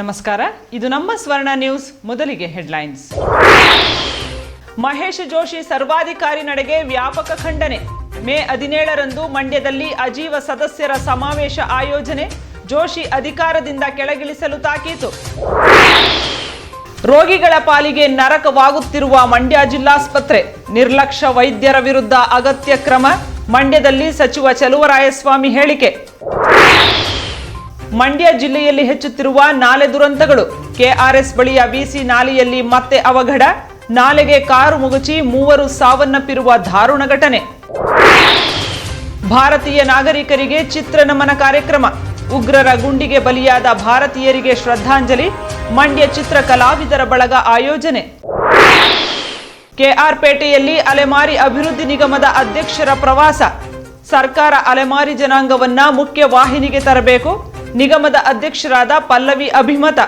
ನಮಸ್ಕಾರ. ಇದು ನಮ್ಮ ಸ್ವರ್ಣ ನ್ಯೂಸ್, ಮೊದಲಿಗೆ ಹೆಡ್ಲೈನ್ಸ್. ಮಹೇಶ್ ಜೋಶಿ ಸರ್ವಾಧಿಕಾರಿ ನಡೆಗೆ ವ್ಯಾಪಕ ಖಂಡನೆ. ಮೇ ಹದಿನೇಳರಂದು ಮಂಡ್ಯದಲ್ಲಿ ಅಜೀವ ಸದಸ್ಯರ ಸಮಾವೇಶ ಆಯೋಜನೆ, ಜೋಶಿ ಅಧಿಕಾರದಿಂದ ಕೆಳಗಿಳಿಸಲು ತಾಕೀತು. ರೋಗಿಗಳ ಪಾಲಿಗೆ ನರಕವಾಗುತ್ತಿರುವ ಮಂಡ್ಯ ಜಿಲ್ಲಾಸ್ಪತ್ರೆ. ನಿರ್ಲಕ್ಷ್ಯ ವೈದ್ಯರ ವಿರುದ್ಧ ಅಗತ್ಯ ಕ್ರಮ, ಮಂಡ್ಯದಲ್ಲಿ ಸಚಿವ ಚಲುವರಾಯಸ್ವಾಮಿ ಹೇಳಿಕೆ. ಮಂಡ್ಯ ಜಿಲ್ಲೆಯಲ್ಲಿ ಹೆಚ್ಚುತ್ತಿರುವ ನಾಲೆ ದುರಂತಗಳು. ಕೆಆರ್ಎಸ್ ಬಳಿಯ ಬಿಸಿ ನಾಲೆಯಲ್ಲಿ ಮತ್ತೆ ಅವಘಡ. ನಾಲೆಗೆ ಕಾರು ಮುಗುಚಿ ಮೂವರು ಸಾವನ್ನಪ್ಪಿರುವ ದಾರುಣ ಘಟನೆ. ಭಾರತೀಯ ನಾಗರಿಕರಿಗೆ ಚಿತ್ರ ನಮನ ಕಾರ್ಯಕ್ರಮ. ಉಗ್ರರ ಗುಂಡಿಗೆ ಬಲಿಯಾದ ಭಾರತೀಯರಿಗೆ ಶ್ರದ್ಧಾಂಜಲಿ. ಮಂಡ್ಯ ಚಿತ್ರ ಕಲಾವಿದರ ಬಳಗ ಆಯೋಜನೆ. ಕೆಆರ್ಪೇಟೆಯಲ್ಲಿ ಅಲೆಮಾರಿ ಅಭಿವೃದ್ಧಿ ನಿಗಮದ ಅಧ್ಯಕ್ಷರ ಪ್ರವಾಸ. ಸರ್ಕಾರ ಅಲೆಮಾರಿ ಜನಾಂಗವನ್ನ ಮುಖ್ಯ ವಾಹಿನಿಗೆ ತರಬೇಕು. ನಿಗಮದ ಅಧ್ಯಕ್ಷರಾದ ಪಲ್ಲವಿ ಅಭಿಮತ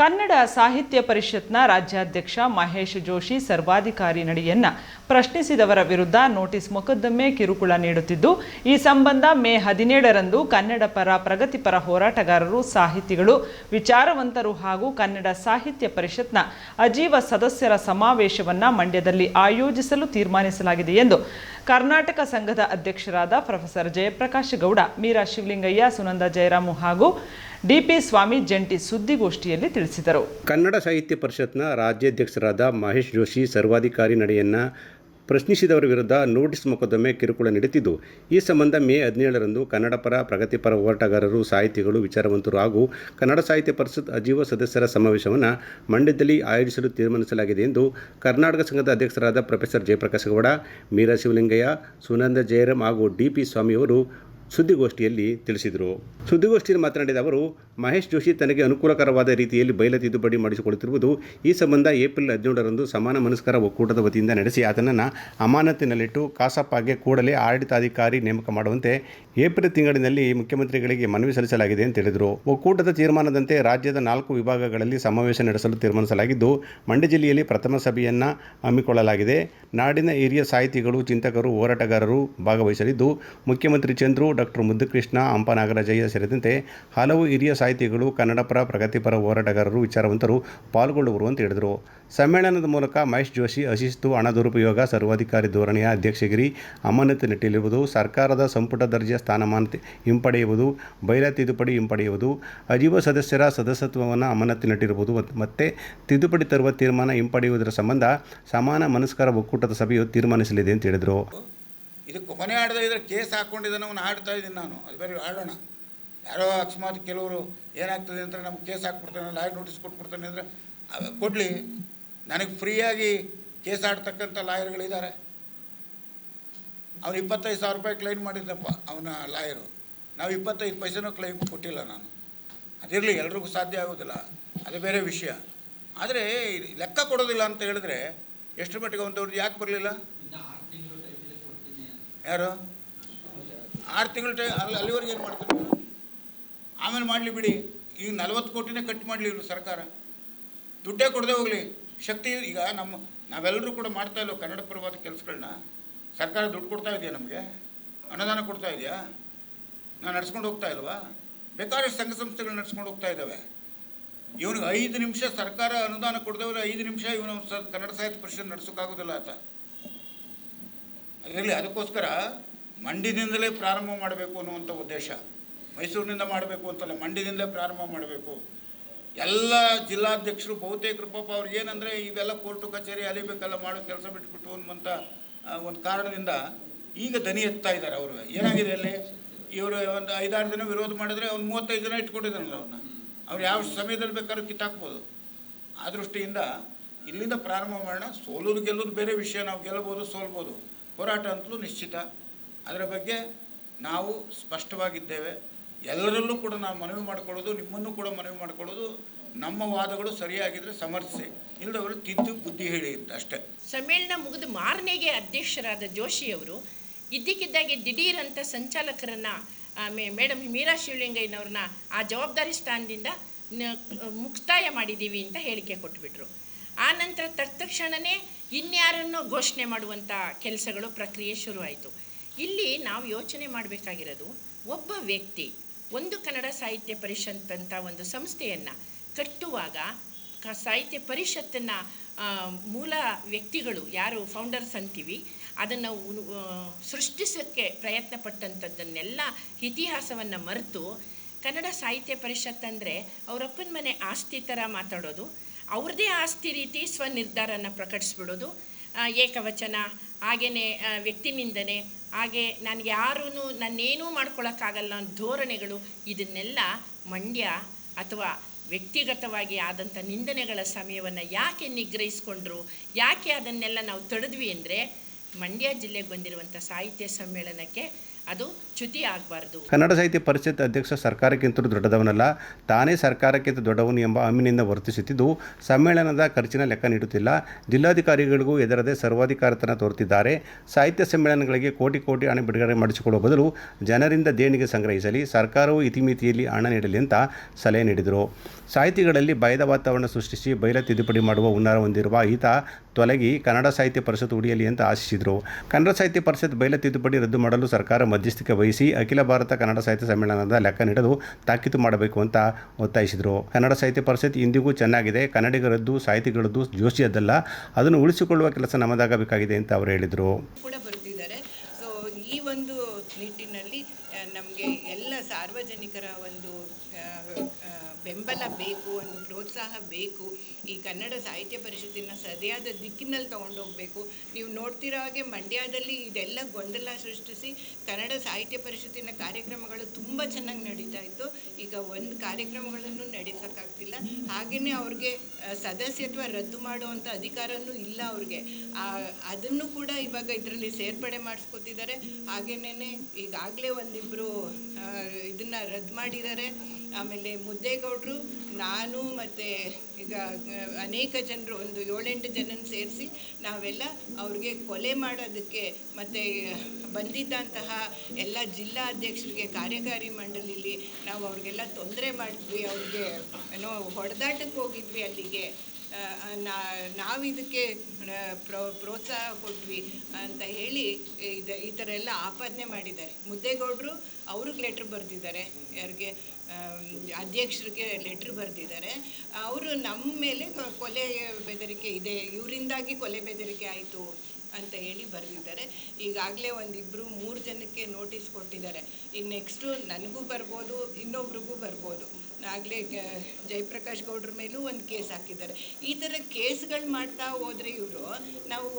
ಕನ್ನಡ ಸಾಹಿತ್ಯ ಪರಿಷತ್ನ ರಾಜ್ಯಾಧ್ಯಕ್ಷ ಮಹೇಶ್ ಜೋಶಿ ಸರ್ವಾಧಿಕಾರಿ ನಡೆಯನ್ನ ಪ್ರಶ್ನಿಸಿದವರ ವಿರುದ್ಧ ನೋಟಿಸ್ ಮೊಕದ್ದಮೆ ಕಿರುಕುಳ ನೀಡುತ್ತಿದ್ದು, ಈ ಸಂಬಂಧ ಮೇ ಹದಿನೇಳರಂದು ಕನ್ನಡ ಪರ ಪ್ರಗತಿಪರ ಹೋರಾಟಗಾರರು, ಸಾಹಿತಿಗಳು, ವಿಚಾರವಂತರು ಹಾಗೂ ಕನ್ನಡ ಸಾಹಿತ್ಯ ಪರಿಷತ್ನ ಅಜೀವ ಸದಸ್ಯರ ಸಮಾವೇಶವನ್ನು ಮಂಡ್ಯದಲ್ಲಿ ಆಯೋಜಿಸಲು ತೀರ್ಮಾನಿಸಲಾಗಿದೆ ಎಂದು ಕರ್ನಾಟಕ ಸಂಘದ ಅಧ್ಯಕ್ಷರಾದ ಪ್ರೊಫೆಸರ್ ಜಯಪ್ರಕಾಶ್ ಗೌಡ, ಮೀರಾ ಶಿವಲಿಂಗಯ್ಯ, ಸುನಂದ ಜಯರಾಮು ಹಾಗೂ ಡಿಪಿ ಸ್ವಾಮಿ ಜಂಟಿ ಸುದ್ದಿಗೋಷ್ಠಿಯಲ್ಲಿ ತಿಳಿಸಿದರು. ಕನ್ನಡ ಸಾಹಿತ್ಯ ಪರಿಷತ್ನ ರಾಜ್ಯಾಧ್ಯಕ್ಷರಾದ ಮಹೇಶ್ ಜೋಶಿ ಸರ್ವಾಧಿಕಾರಿ ನಡೆಯನ್ನು ಪ್ರಶ್ನಿಸಿದವರ ವಿರುದ್ಧ ನೋಟಿಸ್ ಮೊಕದ್ದಮೆ ಕಿರುಕುಳ ನೀಡುತ್ತಿದ್ದು, ಈ ಸಂಬಂಧ ಮೇ ಹದಿನೇಳರಂದು ಕನ್ನಡಪರ ಪ್ರಗತಿಪರ ಹೋರಾಟಗಾರರು, ಸಾಹಿತಿಗಳು, ವಿಚಾರವಂತರು ಹಾಗೂ ಕನ್ನಡ ಸಾಹಿತ್ಯ ಪರಿಷತ್ ಅಜೀವ ಸದಸ್ಯರ ಸಮಾವೇಶವನ್ನು ಮಂಡ್ಯದಲ್ಲಿ ಆಯೋಜಿಸಲು ತೀರ್ಮಾನಿಸಲಾಗಿದೆ ಎಂದು ಕರ್ನಾಟಕ ಸಂಘದ ಅಧ್ಯಕ್ಷರಾದ ಪ್ರೊಫೆಸರ್ ಜಯಪ್ರಕಾಶ್ ಗೌಡ ಮೀರಾ ಶಿವಲಿಂಗಯ್ಯ, ಸುನಂದ ಜಯರಾಮ್ ಹಾಗೂ ಡಿ ಪಿ ಸ್ವಾಮಿಯವರು ಸುದ್ದಿಗೋಷ್ಠಿಯಲ್ಲಿ ತಿಳಿಸಿದರು. ಸುದ್ದಿಗೋಷ್ಠಿಯಲ್ಲಿ ಮಾತನಾಡಿದ ಅವರು, ಮಹೇಶ್ ಜೋಶಿ ತನಗೆ ಅನುಕೂಲಕರವಾದ ರೀತಿಯಲ್ಲಿ ಬಯಲ ತಿದ್ದುಪಡಿ ಮಾಡಿಸಿಕೊಳ್ಳುತ್ತಿರುವುದು ಈ ಸಂಬಂಧ ಏಪ್ರಿಲ್ ಹದಿನೇಳರಂದು ಸಮಾನ ಮನಸ್ಕರ ಒಕ್ಕೂಟದ ವತಿಯಿಂದ ನಡೆಸಿ, ಆತನನ್ನು ಅಮಾನತಿನಲ್ಲಿಟ್ಟು ಕಾಸಪ್ಪಾಗೆ ಕೂಡಲೇ ಆಡಳಿತಾಧಿಕಾರಿ ನೇಮಕ ಮಾಡುವಂತೆ ಏಪ್ರಿಲ್ ತಿಂಗಳಿನಲ್ಲಿ ಮುಖ್ಯಮಂತ್ರಿಗಳಿಗೆ ಮನವಿ ಸಲ್ಲಿಸಲಾಗಿದೆ ಎಂದು ಹೇಳಿದರು. ಒಕ್ಕೂಟದ ತೀರ್ಮಾನದಂತೆ ರಾಜ್ಯದ ನಾಲ್ಕು ವಿಭಾಗಗಳಲ್ಲಿ ಸಮಾವೇಶ ನಡೆಸಲು ತೀರ್ಮಾನಿಸಲಾಗಿದ್ದು, ಮಂಡ್ಯ ಜಿಲ್ಲೆಯಲ್ಲಿ ಪ್ರಥಮ ಸಭೆಯನ್ನು ಹಮ್ಮಿಕೊಳ್ಳಲಾಗಿದೆ. ನಾಡಿನ ಹಿರಿಯ ಸಾಹಿತಿಗಳು, ಚಿಂತಕರು, ಹೋರಾಟಗಾರರು ಭಾಗವಹಿಸಲಿದ್ದು, ಮುಖ್ಯಮಂತ್ರಿ ಚಂದ್ರು ಡಾಕ್ಟರ್ ಮುದ್ದುಕೃಷ್ಣ ಹಂಪ ನಾಗರಾಜಯ್ಯ ಸೇರಿದಂತೆ ಹಲವು ಹಿರಿಯ ಸಾಹಿತಿಗಳು, ಕನ್ನಡಪರ ಪ್ರಗತಿಪರ ಹೋರಾಟಗಾರರು, ವಿಚಾರವಂತರು ಪಾಲ್ಗೊಳ್ಳುವರು ಅಂತ ಹೇಳಿದರು. ಸಮ್ಮೇಳನದ ಮೂಲಕ ಮಹೇಶ್ ಜೋಶಿ ಅಶಿಸ್ತು ಹಣ ದುರುಪಯೋಗ, ಸರ್ವಾಧಿಕಾರಿ ಧೋರಣೆಯ ಅಧ್ಯಕ್ಷಗಿರಿ ಅಮಾನತಿನಲ್ಲಿರುವುದು ಸರ್ಕಾರದ ಸಂಪುಟ ದರ್ಜೆಯ ಸ್ಥಾನಮಾನ ಹಿಂಪಡೆಯುವುದು, ಬೈಲ ತಿದ್ದುಪಡಿ ಹಿಂಪಡೆಯುವುದು, ಅಜೀವ ಸದಸ್ಯರ ಸದಸ್ಯತ್ವವನ್ನು ಅಮಾನತಿನಟ್ಟಿರುವುದು ನೆಟ್ಟಿರುವುದು ಮತ್ತು ತಿದ್ದುಪಡಿ ತರುವ ತೀರ್ಮಾನ ಹಿಂಪಡೆಯುವುದರ ಸಂಬಂಧ ಸಮಾನ ಮನಸ್ಕರ ಒಕ್ಕೂಟದ ಸಭೆಯು ತೀರ್ಮಾನಿಸಲಿದೆ ಅಂತ ಹೇಳಿದರು. ಇದಕ್ಕೆ ಕೊನೆ ಆಡದೇ ಇದ್ರೆ ಕೇಸ್ ಹಾಕ್ಕೊಂಡಿದ್ದಾನೆ ಅವನು ಆಡ್ತಾ ಇದ್ದೀನಿ ನಾನು. ಅದು ಬೇರೆ ಆಡೋಣ. ಯಾರೋ ಅಕಸ್ಮಾತ್ ಕೆಲವರು ಏನಾಗ್ತದೆ ಅಂತ ನಮ್ಗೆ ಕೇಸ್ ಹಾಕ್ಬಿಡ್ತಾನೆ, ಲಾಯರ್ ನೋಟಿಸ್ ಕೊಟ್ಬಿಡ್ತಾನೆ ಅಂದರೆ ಕೊಡಲಿ. ನನಗೆ ಫ್ರೀಯಾಗಿ ಕೇಸ್ ಆಡ್ತಕ್ಕಂಥ ಲಾಯರ್ಗಳಿದ್ದಾರೆ. ಅವನು ಇಪ್ಪತ್ತೈದು ಸಾವಿರ ರೂಪಾಯಿ ಕ್ಲೈಮ್ ಮಾಡಿದ್ದಪ್ಪ ಅವನ ಲಾಯರು. ನಾವು ಇಪ್ಪತ್ತೈದು ಪೈಸೆನೂ ಕ್ಲೈಮ್ ಕೊಟ್ಟಿಲ್ಲ ನಾನು. ಅದಿರಲಿ, ಎಲ್ರಿಗೂ ಸಾಧ್ಯ ಆಗೋದಿಲ್ಲ. ಅದು ಬೇರೆ ವಿಷಯ. ಆದರೆ, ಲೆಕ್ಕ ಕೊಡೋದಿಲ್ಲ ಅಂತ ಹೇಳಿದ್ರೆ, ಎಷ್ಟು ಮಟ್ಟಿಗೆ ಒಂದವ್ರದ್ದು ಯಾಕೆ ಬರಲಿಲ್ಲ? ಯಾರು? ಆರು ತಿಂಗಳು ಟೈ ಅಲ್ಲಿ ಅಲ್ಲಿವರೆಗೆ ಏನು ಮಾಡ್ತಾರೆ ಆಮೇಲೆ ಮಾಡಲಿ ಬಿಡಿ. ಈಗ ನಲ್ವತ್ತು ಕೋಟಿನೇ ಕಟ್ ಮಾಡಲಿ ಇವರು ಸರ್ಕಾರ. ದುಡ್ಡೇ ಕೊಡದೆ ಹೋಗಲಿ. ಶಕ್ತಿ ಈಗ ನಮ್ಮ ನಾವೆಲ್ಲರೂ ಕೂಡ ಮಾಡ್ತಾ ಇಲ್ಲೋ ಕನ್ನಡ ಪರವಾದ ಕೆಲಸಗಳನ್ನ ಸರ್ಕಾರ ದುಡ್ಡು ಕೊಡ್ತಾ ಇದೆಯಾ ನಮಗೆ? ಅನುದಾನ ಕೊಡ್ತಾ ಇದೆಯಾ? ನಾನು ನಡ್ಸ್ಕೊಂಡು ಹೋಗ್ತಾ ಇಲ್ವಾ? ಬೇಕಾದಷ್ಟು ಸಂಘ ಸಂಸ್ಥೆಗಳು ನಡ್ಸ್ಕೊಂಡು ಹೋಗ್ತಾ ಇದ್ದಾವೆ ಇವನಿಗೆ ಐದು ನಿಮಿಷ ಸರ್ಕಾರ ಅನುದಾನ ಕೊಡ್ದವ್ರೆ ಐದು ನಿಮಿಷ ಇವನು ಕನ್ನಡ ಸಾಹಿತ್ಯ ಪರಿಷತ್ ನಡೆಸೋಕ್ಕಾಗೋದಿಲ್ಲ ಆತ. ಅದರಲ್ಲಿ ಅದಕ್ಕೋಸ್ಕರ ಮಂಡ್ಯದಿಂದಲೇ ಪ್ರಾರಂಭ ಮಾಡಬೇಕು ಅನ್ನುವಂಥ ಉದ್ದೇಶ, ಮೈಸೂರಿನಿಂದ ಮಾಡಬೇಕು ಅಂತಲ್ಲ, ಮಂಡ್ಯದಿಂದಲೇ ಪ್ರಾರಂಭ ಮಾಡಬೇಕು. ಎಲ್ಲ ಜಿಲ್ಲಾಧ್ಯಕ್ಷರು ಬಹುತೇಕ ಪಾಪ ಅವ್ರಿಗೆ ಏನಂದರೆ, ಇವೆಲ್ಲ ಕೋರ್ಟು ಕಚೇರಿ ಅಲಿಬೇಕಲ್ಲ, ಮಾಡೋ ಕೆಲಸ ಬಿಟ್ಬಿಟ್ಟು ಅನ್ನುವಂಥ ಒಂದು ಕಾರಣದಿಂದ ಈಗ ದನಿ ಎತ್ತಾ ಇದ್ದಾರೆ ಅವರು. ಏನಾಗಿದೆ ಅಲ್ಲಿ? ಇವರು ಒಂದು ಐದಾರು ದಿನ ವಿರೋಧ ಮಾಡಿದ್ರೆ ಅವ್ನು ಮೂವತ್ತೈದು ದಿನ ಇಟ್ಕೊಂಡಿದ್ದಾನಲ್ಲ ಅವ್ರನ್ನ ಅವ್ರು ಯಾವ ಸಮಯದಲ್ಲಿ ಬೇಕಾದ್ರೂ ಕಿತ್ತಾಕ್ಬೋದು. ಆ ದೃಷ್ಟಿಯಿಂದ ಇಲ್ಲಿಂದ ಪ್ರಾರಂಭ ಮಾಡೋಣ. ಸೋಲೋದು ಗೆಲ್ಲೋದು ಬೇರೆ ವಿಷಯ, ನಾವು ಗೆಲ್ಲಬೋದು ಸೋಲ್ಬೋದು. ಹೋರಾಟ ಅಂತಲೂ ನಿಶ್ಚಿತ. ಅದರ ಬಗ್ಗೆ ನಾವು ಸ್ಪಷ್ಟವಾಗಿದ್ದೇವೆ. ಎಲ್ಲರಲ್ಲೂ ಕೂಡ ನಾವು ಮನವಿ ಮಾಡಿಕೊಳ್ಳೋದು, ನಿಮ್ಮನ್ನು ಕೂಡ ಮನವಿ ಮಾಡಿಕೊಳ್ಳೋದು, ನಮ್ಮ ವಾದಗಳು ಸರಿಯಾಗಿದ್ದರೆ ಸಮರ್ಥಿಸಿ. ಇಲ್ಲದವರು ತಿದ್ದು ಬುದ್ಧಿ ಹೇಳಿ ಅಂತ ಅಷ್ಟೇ. ಸಮ್ಮೇಳನ ಮುಗಿದು ಮಾರನೆಗೆ ಅಧ್ಯಕ್ಷರಾದ ಜೋಶಿಯವರು ಇದ್ದಕ್ಕಿದ್ದಾಗೆ ದಿಢೀರಂಥ ಸಂಚಾಲಕರನ್ನು ಮೇಡಮ್ ಮೀರಾ ಶಿವಲಿಂಗಯ್ಯನವ್ರನ್ನ ಆ ಜವಾಬ್ದಾರಿ ಸ್ಥಾನದಿಂದ ಮುಕ್ತಾಯ ಮಾಡಿದ್ದೀವಿ ಅಂತ ಹೇಳಿಕೆ ಕೊಟ್ಬಿಟ್ರು. ಆ ನಂತರ ಇನ್ಯಾರನ್ನೋ ಘೋಷಣೆ ಮಾಡುವಂಥ ಕೆಲಸಗಳು, ಪ್ರಕ್ರಿಯೆ ಶುರುವಾಯಿತು. ಇಲ್ಲಿ ನಾವು ಯೋಚನೆ ಮಾಡಬೇಕಾಗಿರೋದು, ಒಬ್ಬ ವ್ಯಕ್ತಿ ಒಂದು ಕನ್ನಡ ಸಾಹಿತ್ಯ ಪರಿಷತ್ ಅಂತ ಒಂದು ಸಂಸ್ಥೆಯನ್ನು ಕಟ್ಟುವಾಗ ಕ ಸಾಹಿತ್ಯ ಪರಿಷತ್ತನ್ನು ಮೂಲ ವ್ಯಕ್ತಿಗಳು ಯಾರು ಫೌಂಡರ್ಸ್ ಅಂತೀವಿ, ಅದನ್ನು ಸೃಷ್ಟಿಸೋಕ್ಕೆ ಪ್ರಯತ್ನ ಪಟ್ಟಂಥದ್ದನ್ನೆಲ್ಲ ಇತಿಹಾಸವನ್ನು ಮರೆತು ಕನ್ನಡ ಸಾಹಿತ್ಯ ಪರಿಷತ್ ಅಂದರೆ ಅವರಪ್ಪನ ಮನೆ ಆಸ್ತಿ ಥರ ಮಾತಾಡೋದು ಅವ್ರದ್ದೇ ಆಸ್ತಿ ರೀತಿ ಸ್ವನಿರ್ಧಾರನ ಪ್ರಕಟಿಸ್ಬಿಡೋದು. ಏಕವಚನ ಹಾಗೆಯೇ ವ್ಯಕ್ತಿ ನಿಂದನೆ ಹಾಗೆ ನನಗೆ ಯಾರೂ ನಾನೇನೂ ಮಾಡ್ಕೊಳ್ಳೋಕ್ಕಾಗಲ್ಲ ಅನ್ನೋ ಧೋರಣೆಗಳು ಇದನ್ನೆಲ್ಲ ಮಂಡ್ಯ ಅಥವಾ ವ್ಯಕ್ತಿಗತವಾಗಿ ಆದಂಥ ನಿಂದನೆಗಳ ಸಮಯವನ್ನು ಯಾಕೆ ನಿಗ್ರಹಿಸ್ಕೊಂಡ್ರು, ಯಾಕೆ ಅದನ್ನೆಲ್ಲ ನಾವು ತಡೆದ್ವಿ ಅಂದರೆ ಮಂಡ್ಯ ಜಿಲ್ಲೆಗೆ ಬಂದಿರುವಂಥ ಸಾಹಿತ್ಯ ಸಮ್ಮೇಳನಕ್ಕೆ ಅದು ಚ್ಯುತಿ ಆಗಬಾರ್ದು. ಕನ್ನಡ ಸಾಹಿತ್ಯ ಪರಿಷತ್ ಅಧ್ಯಕ್ಷ ಸರ್ಕಾರಕ್ಕಿಂತಲೂ ದೊಡ್ಡದವನಲ್ಲ, ತಾನೇ ಸರ್ಕಾರಕ್ಕಿಂತ ದೊಡ್ಡವನು ಎಂಬ ಅಮಿನಿಂದ ವರ್ತಿಸುತ್ತಿದ್ದು, ಸಮ್ಮೇಳನದ ಖರ್ಚಿನ ಲೆಕ್ಕ ನೀಡುತ್ತಿಲ್ಲ. ಜಿಲ್ಲಾಧಿಕಾರಿಗಳಿಗೂ ಎದರದೆ ಸರ್ವಾಧಿಕಾರತನ ತೋರುತ್ತಿದ್ದಾರೆ. ಸಾಹಿತ್ಯ ಸಮ್ಮೇಳನಗಳಿಗೆ ಕೋಟಿ ಕೋಟಿ ಹಣ ಬಿಡುಗಡೆ ಮಾಡಿಸಿಕೊಳ್ಳುವ ಬದಲು ಜನರಿಂದ ದೇಣಿಗೆ ಸಂಗ್ರಹಿಸಲಿ, ಸರ್ಕಾರವು ಇತಿಮಿತಿಯಲ್ಲಿ ಹಣ ನೀಡಲಿ ಅಂತ ಸಲಹೆ ನೀಡಿದರು. ಸಾಹಿತಿಗಳಲ್ಲಿ ಭಯದ ವಾತಾವರಣ ಸೃಷ್ಟಿಸಿ ಬೈಲ ತಿದ್ದುಪಡಿ ಮಾಡುವ ಹುನ್ನಾರ ಹೊಂದಿರುವ ಈತ ತೊಲಗಿ ಕನ್ನಡ ಸಾಹಿತ್ಯ ಪರಿಷತ್ ಉಡಿಯಲಿ ಅಂತ ಆಶಿಸಿದರು. ಕನ್ನಡ ಸಾಹಿತ್ಯ ಪರಿಷತ್ ಬೈಲ ತಿದ್ದುಪಡಿ ರದ್ದು ಮಾಡಲು ಸರ್ಕಾರ ಮಧ್ಯಸ್ಥಿಕೆ ವಹಿಸಿ ಅಖಿಲ ಭಾರತ ಕನ್ನಡ ಸಾಹಿತ್ಯ ಸಮ್ಮೇಳನದ ಲೆಕ್ಕ ನೀಡಲು ತಾಕೀತು ಮಾಡಬೇಕು ಅಂತ ಒತ್ತಾಯಿಸಿದರು. ಕನ್ನಡ ಸಾಹಿತ್ಯ ಪರಿಷತ್ ಇಂದಿಗೂ ಚೆನ್ನಾಗಿದೆ. ಕನ್ನಡಿಗರದ್ದು, ಸಾಹಿತಿಗಳದ್ದು ಜೋಶಿಯದ್ದಲ್ಲ. ಅದನ್ನು ಉಳಿಸಿಕೊಳ್ಳುವ ಕೆಲಸ ನಮ್ಮದಾಗಬೇಕಾಗಿದೆ ಅಂತ ಅವರು ಹೇಳಿದರು. ಈ ಒಂದು ನಿಟ್ಟಿನಲ್ಲಿ ನಮಗೆ ಎಲ್ಲ ಸಾರ್ವಜನಿಕರ ಒಂದು ಬೆಂಬಲ ಬೇಕು, ಒಂದು ಪ್ರೋತ್ಸಾಹ ಬೇಕು, ಈ ಕನ್ನಡ ಸಾಹಿತ್ಯ ಪರಿಷತ್ತಿನ ಸರಿಯಾದ ದಿಕ್ಕಿನಲ್ಲಿ ತಗೊಂಡೋಗ್ಬೇಕು ನೀವು ನೋಡ್ತಿರೋ ಹಾಗೆ ಮಂಡ್ಯದಲ್ಲಿ ಇದೆಲ್ಲ ಗೊಂದಲ ಸೃಷ್ಟಿಸಿ ಕನ್ನಡ ಸಾಹಿತ್ಯ ಪರಿಷತ್ತಿನ ಕಾರ್ಯಕ್ರಮಗಳು ತುಂಬ ಚೆನ್ನಾಗಿ ನಡೀತಾ ಇತ್ತು. ಈಗ ಒಂದು ಕಾರ್ಯಕ್ರಮಗಳನ್ನು ನಡೆಸೋಕ್ಕಾಗ್ತಿಲ್ಲ. ಹಾಗೆಯೇ ಅವ್ರಿಗೆ ಸದಸ್ಯತ್ವ ರದ್ದು ಮಾಡುವಂಥ ಅಧಿಕಾರನೂ ಇಲ್ಲ ಅವ್ರಿಗೆ. ಅದನ್ನು ಕೂಡ ಇವಾಗ ಇದರಲ್ಲಿ ಸೇರ್ಪಡೆ ಮಾಡಿಸ್ಕೊತಿದ್ದಾರೆ. ಹಾಗೇನೇ ಈಗಾಗಲೇ ಒಂದಿಬ್ಬರು ಇದನ್ನು ರದ್ದು ಮಾಡಿದ್ದಾರೆ. ಆಮೇಲೆ ಮುದ್ದೇಗೌಡರು, ನಾನು ಮತ್ತು ಈಗ ಅನೇಕ ಜನರು, ಒಂದು ಏಳೆಂಟು ಜನನ ಸೇರಿಸಿ ನಾವೆಲ್ಲ ಅವ್ರಿಗೆ ಕೊಲೆ ಮಾಡೋದಕ್ಕೆ ಮತ್ತು ಬಂದಿದ್ದಂತಹ ಎಲ್ಲ ಜಿಲ್ಲಾ ಅಧ್ಯಕ್ಷರಿಗೆ, ಕಾರ್ಯಕಾರಿ ಮಂಡಳಿಲಿ ನಾವು ಅವ್ರಿಗೆಲ್ಲ ತೊಂದರೆ ಮಾಡಿದ್ವಿ, ಅವ್ರಿಗೆ, ಏನೋ ಹೊಡೆದಾಟಕ್ಕೆ ಹೋಗಿದ್ವಿ ಅಲ್ಲಿಗೆ. ನಾವು ಇದಕ್ಕೆ ಪ್ರೋ, ಪ್ರೋತ್ಸಾಹ ಕೊಟ್ವಿ ಅಂತ ಹೇಳಿ ಇದು, ಈ ಥರ ಎಲ್ಲ ಆಪಾದನೆ ಮಾಡಿದ್ದಾರೆ. ಮುದ್ದೇಗೌಡರು ಅವ್ರಿಗೆ ಲೆಟ್ರ್ ಬರೆದಿದ್ದಾರೆ. ಯಾರಿಗೆ ಅಧ್ಯಕ್ಷರಿಗೆ ಲೆಟ್ರ್ ಬರೆದಿದ್ದಾರೆ. ಅವರು ನಮ್ಮ ಮೇಲೆ ಕೊಲೆ ಬೆದರಿಕೆ ಇದೆ. ಇವರಿಂದಾಗಿ ಕೊಲೆ ಬೆದರಿಕೆ ಆಯಿತು ಅಂತ ಹೇಳಿ ಬರೆದಿದ್ದಾರೆ. ಈಗಾಗಲೇ ಒಂದಿಬ್ಬರು ಮೂರು ಜನಕ್ಕೆ ನೋಟಿಸ್ ಕೊಟ್ಟಿದ್ದಾರೆ. ಇನ್ನು ನೆಕ್ಸ್ಟು ನನಗೂ ಬರ್ಬೋದು, ಇನ್ನೊಬ್ರಿಗೂ ಬರ್ಬೋದು. ಆಗಲೇ ಜಯಪ್ರಕಾಶ್ ಗೌಡ್ರ ಮೇಲೂ ಒಂದು ಕೇಸ್ ಹಾಕಿದ್ದಾರೆ. ಈ ಥರ ಕೇಸ್ಗಳು ಮಾಡ್ತಾ ಹೋದರೆ ಇವರು, ನಾವು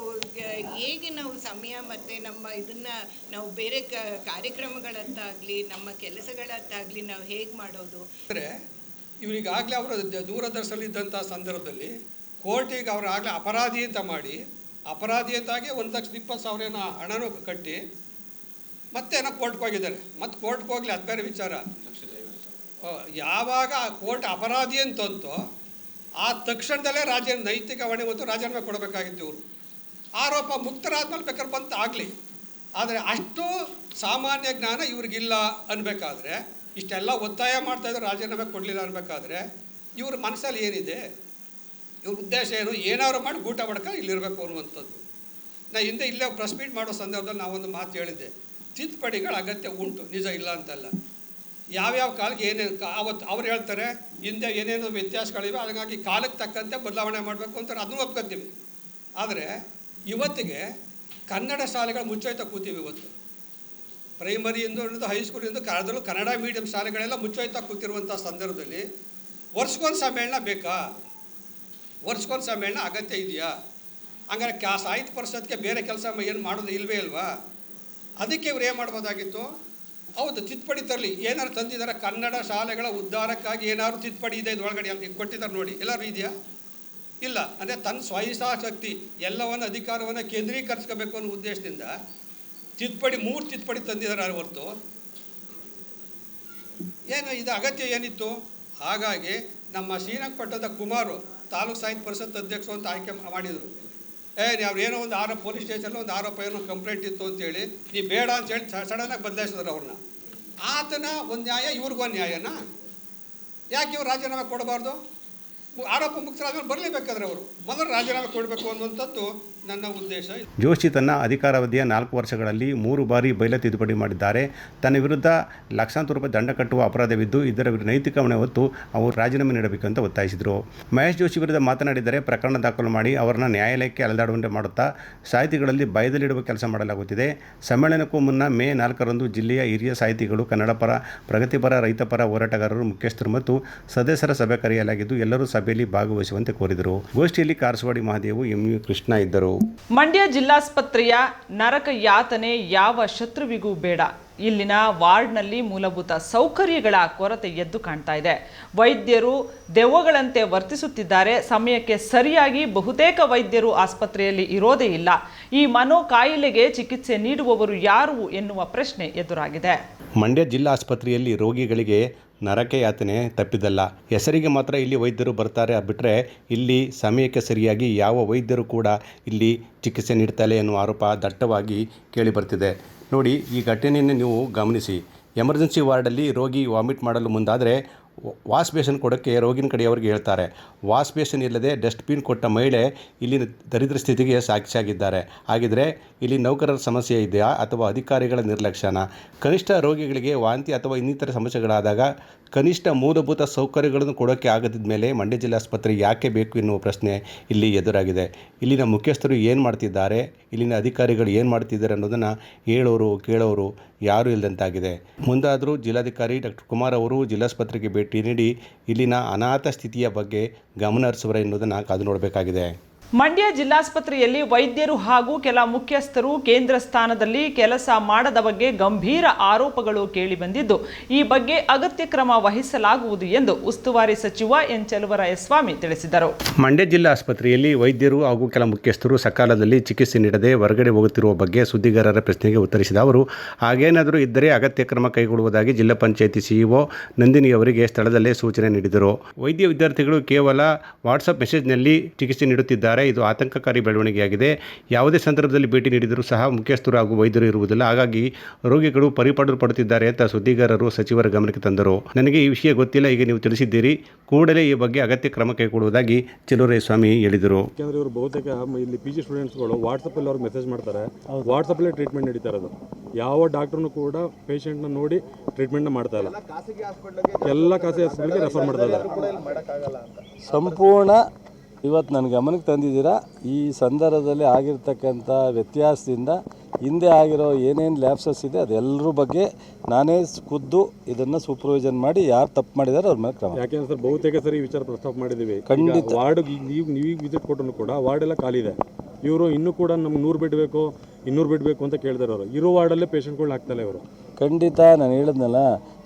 ಹೇಗೆ ನಾವು ಸಮಯ ಮತ್ತು ನಮ್ಮ ಇದನ್ನು ನಾವು ಬೇರೆ ಕ ಕಾರ್ಯಕ್ರಮಗಳತ್ತಾಗಲಿ ನಮ್ಮ ಕೆಲಸಗಳತ್ತಾಗಲಿ ನಾವು ಹೇಗೆ ಮಾಡೋದು? ಅಂದರೆ ಇವರಿಗಾಗಲೇ ಅವರು ದೂರದರ್ಶನದಲ್ಲಿದ್ದಂಥ ಸಂದರ್ಭದಲ್ಲಿ ಕೋರ್ಟಿಗೆ ಅವರು ಆಗಲೇ ಅಪರಾಧಿ ಅಂತ ಮಾಡಿ, ಅಪರಾಧಿ ಅಂತಾಗಿ ಒಂದು ಲಕ್ಷದ ಇಪ್ಪತ್ತು ಸಾವಿರ ಏನೋ ಹಣನೂ ಕಟ್ಟಿ ಮತ್ತೆ ಏನೋ ಕೋರ್ಟ್ಗೆ ಹೋಗಿದ್ದಾರೆ. ಮತ್ತೆ ಕೋರ್ಟ್ಗೆ ಹೋಗಲಿ ಅದು ಬೇರೆ ವಿಚಾರ. ಯಾವಾಗ ಆ ಕೋರ್ಟ್ ಅಪರಾಧಿ ಅಂತಂತೋ, ಆ ತಕ್ಷಣದಲ್ಲೇ ರಾಜ ನೈತಿಕ ಹೊಣೆ ಮತ್ತು ರಾಜೀನಾಮೆ ಕೊಡಬೇಕಾಗಿತ್ತು ಇವರು. ಆರೋಪ ಮುಕ್ತರಾದ್ಮೇಲೆ ಬೇಕಾದ್ರೆ ಬಂತ ಆಗಲಿ. ಆದರೆ ಅಷ್ಟು ಸಾಮಾನ್ಯ ಜ್ಞಾನ ಇವ್ರಿಗಿಲ್ಲ ಅನ್ಬೇಕಾದ್ರೆ, ಇಷ್ಟೆಲ್ಲ ಒತ್ತಾಯ ಮಾಡ್ತಾ ಇದ್ದಾರೆ ರಾಜೀನಾಮೆ ಕೊಡಲಿಲ್ಲ ಅನ್ಬೇಕಾದ್ರೆ, ಇವ್ರ ಮನಸ್ಸಲ್ಲಿ ಏನಿದೆ? ಇವ್ರ ಉದ್ದೇಶ ಏನು? ಏನಾದ್ರು ಮಾಡಿ ಊಟ ಬಡ್ಕ ಇಲ್ಲಿರಬೇಕು ಅನ್ನುವಂಥದ್ದು. ನಾ ಹಿಂದೆ ಇಲ್ಲೇ ಪ್ರೆಸ್ ಮೀಟ್ ಮಾಡೋ ಸಂದರ್ಭದಲ್ಲಿ ನಾವೊಂದು ಮಾತು ಹೇಳಿದ್ದೆ. ತಿದ್ದುಪಡಿಗಳ ಅಗತ್ಯ ಉಂಟು, ನಿಜ ಇಲ್ಲ ಅಂತಲ್ಲ. ಯಾವ್ಯಾವ ಕಾಲಕ್ಕೆ ಏನೇನು ಅವತ್ತು ಅವ್ರು ಹೇಳ್ತಾರೆ, ಹಿಂದೆ ಏನೇನು ವ್ಯತ್ಯಾಸಗಳಿವೆ ಹಾಗಾಗಿ ಕಾಲಕ್ಕೆ ತಕ್ಕಂತೆ ಬದಲಾವಣೆ ಮಾಡಬೇಕು ಅಂತಾರೆ ಅದನ್ನು ಒಪ್ಕೊತೀವಿ ಆದರೆ ಇವತ್ತಿಗೆ ಕನ್ನಡ ಶಾಲೆಗಳು ಮುಚ್ಚೋಯ್ತಾ ಕೂತೀವಿ ಇವತ್ತು. ಪ್ರೈಮರಿಯಿಂದ ಹಿಡಿದು ಹೈಸ್ಕೂಲಿಂದ ಅದರಲ್ಲೂ ಕನ್ನಡ ಮೀಡಿಯಂ ಶಾಲೆಗಳೆಲ್ಲ ಮುಚ್ಚೋಯ್ತಾ ಕೂತಿರುವಂಥ ಸಂದರ್ಭದಲ್ಲಿ ವರ್ಷಕ್ಕೊಂದು ಸಮ್ಮೇಳನ ಬೇಕಾ? ವರ್ಷಕ್ಕೊಂದು ಸಮ್ಮೇಳನ ಅಗತ್ಯ ಇದೆಯಾ? ಹಂಗಾರೆ ಕ್ಯಾ ಸಾಹಿತ್ಯ ಪರಿಷತ್ಗೆ ಬೇರೆ ಕೆಲಸ ಏನು ಮಾಡೋದು ಇಲ್ವೇ ಇಲ್ವಾ ಅದಕ್ಕೆ ಇವ್ರು ಏನು ಮಾಡ್ಬೋದಾಗಿತ್ತು? ಹೌದು, ತಿದ್ದುಪಡಿ ತರಲಿ. ಏನಾರು ತಂದಿದ್ದಾರೆ ಕನ್ನಡ ಶಾಲೆಗಳ ಉದ್ಧಾರಕ್ಕಾಗಿ ಏನಾದ್ರು ತಿದ್ದುಪಡಿ ಇದೆ ಒಳಗಡೆ ಅಂತ ಕೊಟ್ಟಿದ್ದಾರೆ ನೋಡಿ. ಎಲ್ಲರೂ ಇದೆಯಾ? ಇಲ್ಲ. ಅಂದರೆ ತನ್ನ ಸ್ವಹಿತಾಸಕ್ತಿ, ಎಲ್ಲವನ್ನು ಅಧಿಕಾರವನ್ನು ಕೇಂದ್ರೀಕರಿಸ್ಕೋಬೇಕು ಅನ್ನೋ ಉದ್ದೇಶದಿಂದ ತಿದ್ದುಪಡಿ, ಮೂರು ತಿದ್ದುಪಡಿ ತಂದಿದ್ದಾರೆ ಹೊರತು. ಏನು, ಇದು ಅಗತ್ಯ ಏನಿತ್ತು? ಹಾಗಾಗಿ ನಮ್ಮ ಶ್ರೀರಂಗಪಟ್ಟಣದ ಕುಮಾರು, ತಾಲೂಕು ಸಾಹಿತ್ಯ ಪರಿಷತ್ ಅಧ್ಯಕ್ಷರು ಅಂತ ಆಯ್ಕೆ ಮಾಡಿದರು. ಏ ಅವ್ರು ಏನೋ ಒಂದು ಆರೋಪ ಪೊಲೀಸ್ ಸ್ಟೇಷನ್ ಒಂದು ಆರೋಪ, ಏನೋ ಕಂಪ್ಲೇಂಟ್ ಇತ್ತು ಅಂತೇಳಿ ನೀ ಬೇಡ ಅಂತೇಳಿ ಸಡನ್ನಾಗಿ ಬದಲಾಯಿಸಿದ್ರು ಅವ್ರನ್ನ. ಆತನ ಒಂದು ನ್ಯಾಯ ಇವ್ರಿಗೊಂದು ನ್ಯಾಯನ? ಯಾಕೆ ಇವ್ರು ರಾಜೀನಾಮೆ ಕೊಡಬಾರ್ದು? ಆರೋಪ ಮುಕ್ತರಾದ್ಮೇಲೆ ಬರಲೇಬೇಕಾದ್ರೆ ಅವರು. ಮೊದಲು ರಾಜೀನಾಮೆ ಕೊಡಬೇಕು ಅನ್ನುವಂಥದ್ದು ನನ್ನ ಉದ್ದೇಶ ಜೋಶಿ ತನ್ನ ಅಧಿಕಾರಾವಧಿಯ ನಾಲ್ಕು ವರ್ಷಗಳಲ್ಲಿ ಮೂರು ಬಾರಿ ಬೈಲ ತಿದ್ದುಪಡಿ ಮಾಡಿದ್ದಾರೆ. ತನ್ನ ವಿರುದ್ಧ ಲಕ್ಷಾಂತರ ರೂಪಾಯಿ ದಂಡ ಕಟ್ಟುವ ಅಪರಾಧವಿದ್ದು, ಇದರ ನೈತಿಕ ಹೊಣೆ ಹೊತ್ತು ಅವರು ರಾಜೀನಾಮೆ ನೀಡಬೇಕು ಅಂತ ಒತ್ತಾಯಿಸಿದರು. ಮಹೇಶ್ ಜೋಶಿ ವಿರುದ್ಧ ಮಾತನಾಡಿದರೆ ಪ್ರಕರಣ ದಾಖಲು ಮಾಡಿ ಅವರನ್ನು ನ್ಯಾಯಾಲಯಕ್ಕೆ ಅಲೆದಾಡುವಂತೆ ಮಾಡುತ್ತಾ ಸಾಹಿತಿಗಳಲ್ಲಿ ಭಯದಲ್ಲಿಡುವ ಕೆಲಸ ಮಾಡಲಾಗುತ್ತಿದೆ. ಸಮ್ಮೇಳನಕ್ಕೂ ಮುನ್ನ ಮೇ ನಾಲ್ಕರಂದು ಜಿಲ್ಲೆಯ ಹಿರಿಯ ಸಾಹಿತಿಗಳು ಕನ್ನಡ ಪರ ಪ್ರಗತಿಪರ, ರೈತಪರ ಹೋರಾಟಗಾರರು, ಮುಖ್ಯಸ್ಥರು ಮತ್ತು ಸದಸ್ಯರ ಸಭೆ ಕರೆಯಲಾಗಿದ್ದು, ಎಲ್ಲರೂ ಸಭೆಯಲ್ಲಿ ಭಾಗವಹಿಸುವಂತೆ ಕೋರಿದರು. ಗೋಷ್ಠಿಯಲ್ಲಿ ಕಾರಸವಾಡಿ ಮಹಾದೇವು, ಎಂ ಯು ಕೃಷ್ಣ ಇದ್ದರು. ಮಂಡ್ಯ ಜಿಲ್ಲಾಸ್ಪತ್ರೆಯ ನರಕ ಯಾತನೆ ಯಾವ ಶತ್ರುವಿಗೂ ಬೇಡ. ಇಲ್ಲಿನ ವಾರ್ಡ್ನಲ್ಲಿ ಮೂಲಭೂತ ಸೌಕರ್ಯಗಳ ಕೊರತೆ ಎದ್ದು ಕಾಣ್ತಾ ಇದೆ. ವೈದ್ಯರು ದೆವ್ವಗಳಂತೆ ವರ್ತಿಸುತ್ತಿದ್ದಾರೆ. ಸಮಯಕ್ಕೆ ಸರಿಯಾಗಿ ಬಹುತೇಕ ವೈದ್ಯರು ಆಸ್ಪತ್ರೆಯಲ್ಲಿ ಇರೋದೇ ಇಲ್ಲ. ಈ ಮನೋ ಕಾಯಿಲೆಗೆ ಚಿಕಿತ್ಸೆ ನೀಡುವವರು ಯಾರು ಎನ್ನುವ ಪ್ರಶ್ನೆ ಎದುರಾಗಿದೆ. ಮಂಡ್ಯ ಜಿಲ್ಲಾ ಆಸ್ಪತ್ರೆಯಲ್ಲಿ ರೋಗಿಗಳಿಗೆ ನರಕೆ ಯಾತನೆ ತಪ್ಪಿದಲ್ಲ ಹೆಸರಿಗೆ ಮಾತ್ರ ಇಲ್ಲಿ ವೈದ್ಯರು ಬರ್ತಾರೆ ಬಿಟ್ಟರೆ ಇಲ್ಲಿ ಸಮಯಕ್ಕೆ ಸರಿಯಾಗಿ ಯಾವ ವೈದ್ಯರು ಕೂಡ ಇಲ್ಲಿ ಚಿಕಿತ್ಸೆ ನೀಡ್ತಾರೆ ಎನ್ನುವ ಆರೋಪ ದಟ್ಟವಾಗಿ ಕೇಳಿಬರ್ತಿದೆ. ನೋಡಿ, ಈ ಘಟನೆಯನ್ನು ನೀವು ಗಮನಿಸಿ. ಎಮರ್ಜೆನ್ಸಿ ವಾರ್ಡಲ್ಲಿ ರೋಗಿ ವಾಮಿಟ್ ಮಾಡಲು ಮುಂದಾದರೆ ವಾಶ್ ಬೇಸನ್ ಕೊಡೋಕ್ಕೆ ರೋಗಿನ ಕಡೆಯವರಿಗೆ ಹೇಳ್ತಾರೆ. ವಾಶ್ ಬೇಸನ್ ಇಲ್ಲದೆ ಡಸ್ಟ್ಬಿನ್ ಕೊಟ್ಟ ಮಹಿಳೆ ಇಲ್ಲಿನ ದರಿದ್ರ ಸ್ಥಿತಿಗೆ ಸಾಕ್ಷಿಯಾಗಿದ್ದಾರೆ. ಹಾಗಿದ್ರೆ ಇಲ್ಲಿ ನೌಕರರ ಸಮಸ್ಯೆ ಇದೆಯಾ ಅಥವಾ ಅಧಿಕಾರಿಗಳ ನಿರ್ಲಕ್ಷ್ಯನ? ಕನಿಷ್ಠ ರೋಗಿಗಳಿಗೆ ವಾಂತಿ ಅಥವಾ ಇನ್ನಿತರ ಸಮಸ್ಯೆಗಳಾದಾಗ ಕನಿಷ್ಠ ಮೂಲಭೂತ ಸೌಕರ್ಯಗಳನ್ನು ಕೊಡೋಕ್ಕೆ ಆಗದಿದ್ದ ಮೇಲೆ ಮಂಡ್ಯ ಜಿಲ್ಲಾ ಆಸ್ಪತ್ರೆ ಯಾಕೆ ಬೇಕು ಎನ್ನುವ ಪ್ರಶ್ನೆ ಇಲ್ಲಿ ಎದುರಾಗಿದೆ. ಇಲ್ಲಿನ ಮುಖ್ಯಸ್ಥರು ಏನು ಮಾಡ್ತಿದ್ದಾರೆ? ಇಲ್ಲಿನ ಅಧಿಕಾರಿಗಳು ಏನು ಮಾಡ್ತಿದ್ದಾರೆ ಅನ್ನೋದನ್ನು ಹೇಳೋರು, ಕೇಳೋರು ಯಾರೂ ಇಲ್ಲದಂತಾಗಿದೆ ಮುಂದಾದರೂ ಜಿಲ್ಲಾಧಿಕಾರಿ ಡಾಕ್ಟರ್ ಕುಮಾರ್ ಅವರು ಜಿಲ್ಲಾಸ್ಪತ್ರೆಗೆ ಭೇಟಿ ನೀಡಿ ಇಲ್ಲಿನ ಅನಾಥ ಸ್ಥಿತಿಯ ಬಗ್ಗೆ ಗಮನ ಹರಿಸುವರೆ ಎನ್ನುವುದನ್ನು ಕಾದು ನೋಡಬೇಕಾಗಿದೆ. ಮಂಡ್ಯ ಜಿಲ್ಲಾಸ್ಪತ್ರೆಯಲ್ಲಿ ವೈದ್ಯರು ಹಾಗೂ ಕೆಲ ಮುಖ್ಯಸ್ಥರು ಕೇಂದ್ರ ಸ್ಥಾನದಲ್ಲಿ ಕೆಲಸ ಮಾಡದ ಬಗ್ಗೆ ಗಂಭೀರ ಆರೋಪಗಳು ಕೇಳಿಬಂದಿದ್ದು ಈ ಬಗ್ಗೆ ಅಗತ್ಯ ಕ್ರಮ ವಹಿಸಲಾಗುವುದು ಎಂದು ಉಸ್ತುವಾರಿ ಸಚಿವ ಎನ್ ಚಲುವರಾಯಸ್ವಾಮಿ ತಿಳಿಸಿದರು. ಮಂಡ್ಯ ಜಿಲ್ಲಾ ಆಸ್ಪತ್ರೆಯಲ್ಲಿ ವೈದ್ಯರು ಹಾಗೂ ಕೆಲ ಮುಖ್ಯಸ್ಥರು ಸಕಾಲದಲ್ಲಿ ಚಿಕಿತ್ಸೆ ನೀಡದೆ ಹೊರಗಡೆ ಹೋಗುತ್ತಿರುವ ಬಗ್ಗೆ ಸುದ್ದಿಗಾರರ ಪ್ರಶ್ನೆಗೆ ಉತ್ತರಿಸಿದ ಅವರು, ಹಾಗೇನಾದರೂ ಇದ್ದರೆ ಅಗತ್ಯ ಕ್ರಮ ಕೈಗೊಳ್ಳುವುದಾಗಿ ಜಿಲ್ಲಾ ಪಂಚಾಯಿತಿ ಸಿಇಒ ನಂದಿನಿ ಅವರಿಗೆ ಸ್ಥಳದಲ್ಲೇ ಸೂಚನೆ ನೀಡಿದರು. ವೈದ್ಯ ವಿದ್ಯಾರ್ಥಿಗಳು ಕೇವಲ ವಾಟ್ಸಪ್ ಮೆಸೇಜ್ನಲ್ಲಿ ಚಿಕಿತ್ಸೆ ನೀಡುತ್ತಿದ್ದಾರೆ ಇದು ಆತಂಕಕಾರಿ ಬೆಳವಣಿಗೆಯಾಗಿದೆ. ಯಾವುದೇ ಸಂದರ್ಭದಲ್ಲಿ ಭೇಟಿ ನೀಡಿದರೂ ಸಹ ಮುಖ್ಯಸ್ಥರು ಹಾಗೂ ವೈದ್ಯರು ಇರುವುದಿಲ್ಲ. ಹಾಗಾಗಿ ರೋಗಿಗಳು ಪರಿಪಾಡು ಪಡುತ್ತಿದ್ದಾರೆ ಅಂತ ಸುದ್ದಿಗಾರರು ಸಚಿವರ ಗಮನಕ್ಕೆ ತಂದರು. ನನಗೆ ಈ ವಿಷಯ ಗೊತ್ತಿಲ್ಲ ಈಗ ನೀವು ತಿಳಿಸಿದ್ದೀರಿ. ಕೂಡಲೇ ಈ ಬಗ್ಗೆ ಅಗತ್ಯ ಕ್ರಮ ಕೈಗೊಳ್ಳುವುದಾಗಿ ಸ್ವಾಮಿ ಹೇಳಿದರು. ಯಾಕೆಂದ್ರೆ ಇವರು ಬಹುತೇಕ ಇಲ್ಲಿ ಪಿ ಜಿ ಸ್ಟೂಡೆಂಟ್ಸ್ಗಳು ವಾಟ್ಸಪ್ಪಲ್ಲಿ ಅವ್ರಿಗೆ ಮೆಸೇಜ್ ಮಾಡ್ತಾರೆ. ವಾಟ್ಸಪ್ಪಲ್ಲೇ ಟ್ರೀಟ್ಮೆಂಟ್ ನಡೀತಾ ಅದು. ಯಾವ ಡಾಕ್ಟ್ರು ಕೂಡ ಪೇಷಂಟ್ನ ನೋಡಿ ಟ್ರೀಟ್ಮೆಂಟ್ನ ಮಾಡ್ತಾ ಇಲ್ಲ. ಎಲ್ಲ ಖಾಸಗಿ ಹಾಸ್ಪಿಟ್ಲಿಗೆ ರೆಫರ್ ಮಾಡ್ತಾ ಇದ್ದಾರೆ. ಸಂಪೂರ್ಣ ಇವತ್ತು ನನ್ನ ಗಮನಕ್ಕೆ ತಂದಿದ್ದೀರಾ ಈ ಸಂದರ್ಭದಲ್ಲಿ ಆಗಿರ್ತಕ್ಕಂಥ ವ್ಯತ್ಯಾಸದಿಂದ ಹಿಂದೆ ಆಗಿರೋ ಏನೇನು ಲ್ಯಾಪ್ಸಸ್ ಇದೆ ಅದೆಲ್ಲರ ಬಗ್ಗೆ ನಾನೇ ಖುದ್ದು ಇದನ್ನು ಸೂಪರ್ವೈಸನ್ ಮಾಡಿ ಯಾರು ತಪ್ಪು ಮಾಡಿದ್ದಾರೆ ಅವ್ರ ಮೇಲೆ ಕ್ರಮ. ಯಾಕೆಂದ್ರೆ ಸರ್ ಬಹುತೇಕ ಸರಿ ಈ ವಿಚಾರ ಪ್ರಸ್ತಾಪ ಮಾಡಿದ್ದೀವಿ ಖಂಡಿತ. ವಾರ್ಡ್ ನೀವು ನೀವೀಗ ವಿಸಿಟ್ ಕೊಟ್ಟರು ಕೂಡ ವಾರ್ಡ್ ಎಲ್ಲ ಖಾಲಿ ಇದೆ. ಇವರು ಇನ್ನೂ ಕೂಡ ನಮ್ಗೆ ನೂರು ಬೆಡ್ ಬೇಕು ಇನ್ನೂರು ಬೆಡ್ ಬೇಕು ಅಂತ ಕೇಳ್ತಾರೆ ಅವರು ಇರೋ ವಾರ್ಡಲ್ಲೇ ಪೇಷಂಟ್ಗಳನ್ನ ಹಾಕ್ತಾರೆ ಇವರು. ಖಂಡಿತ ನಾನು ಹೇಳಿದ್ನಲ್ಲ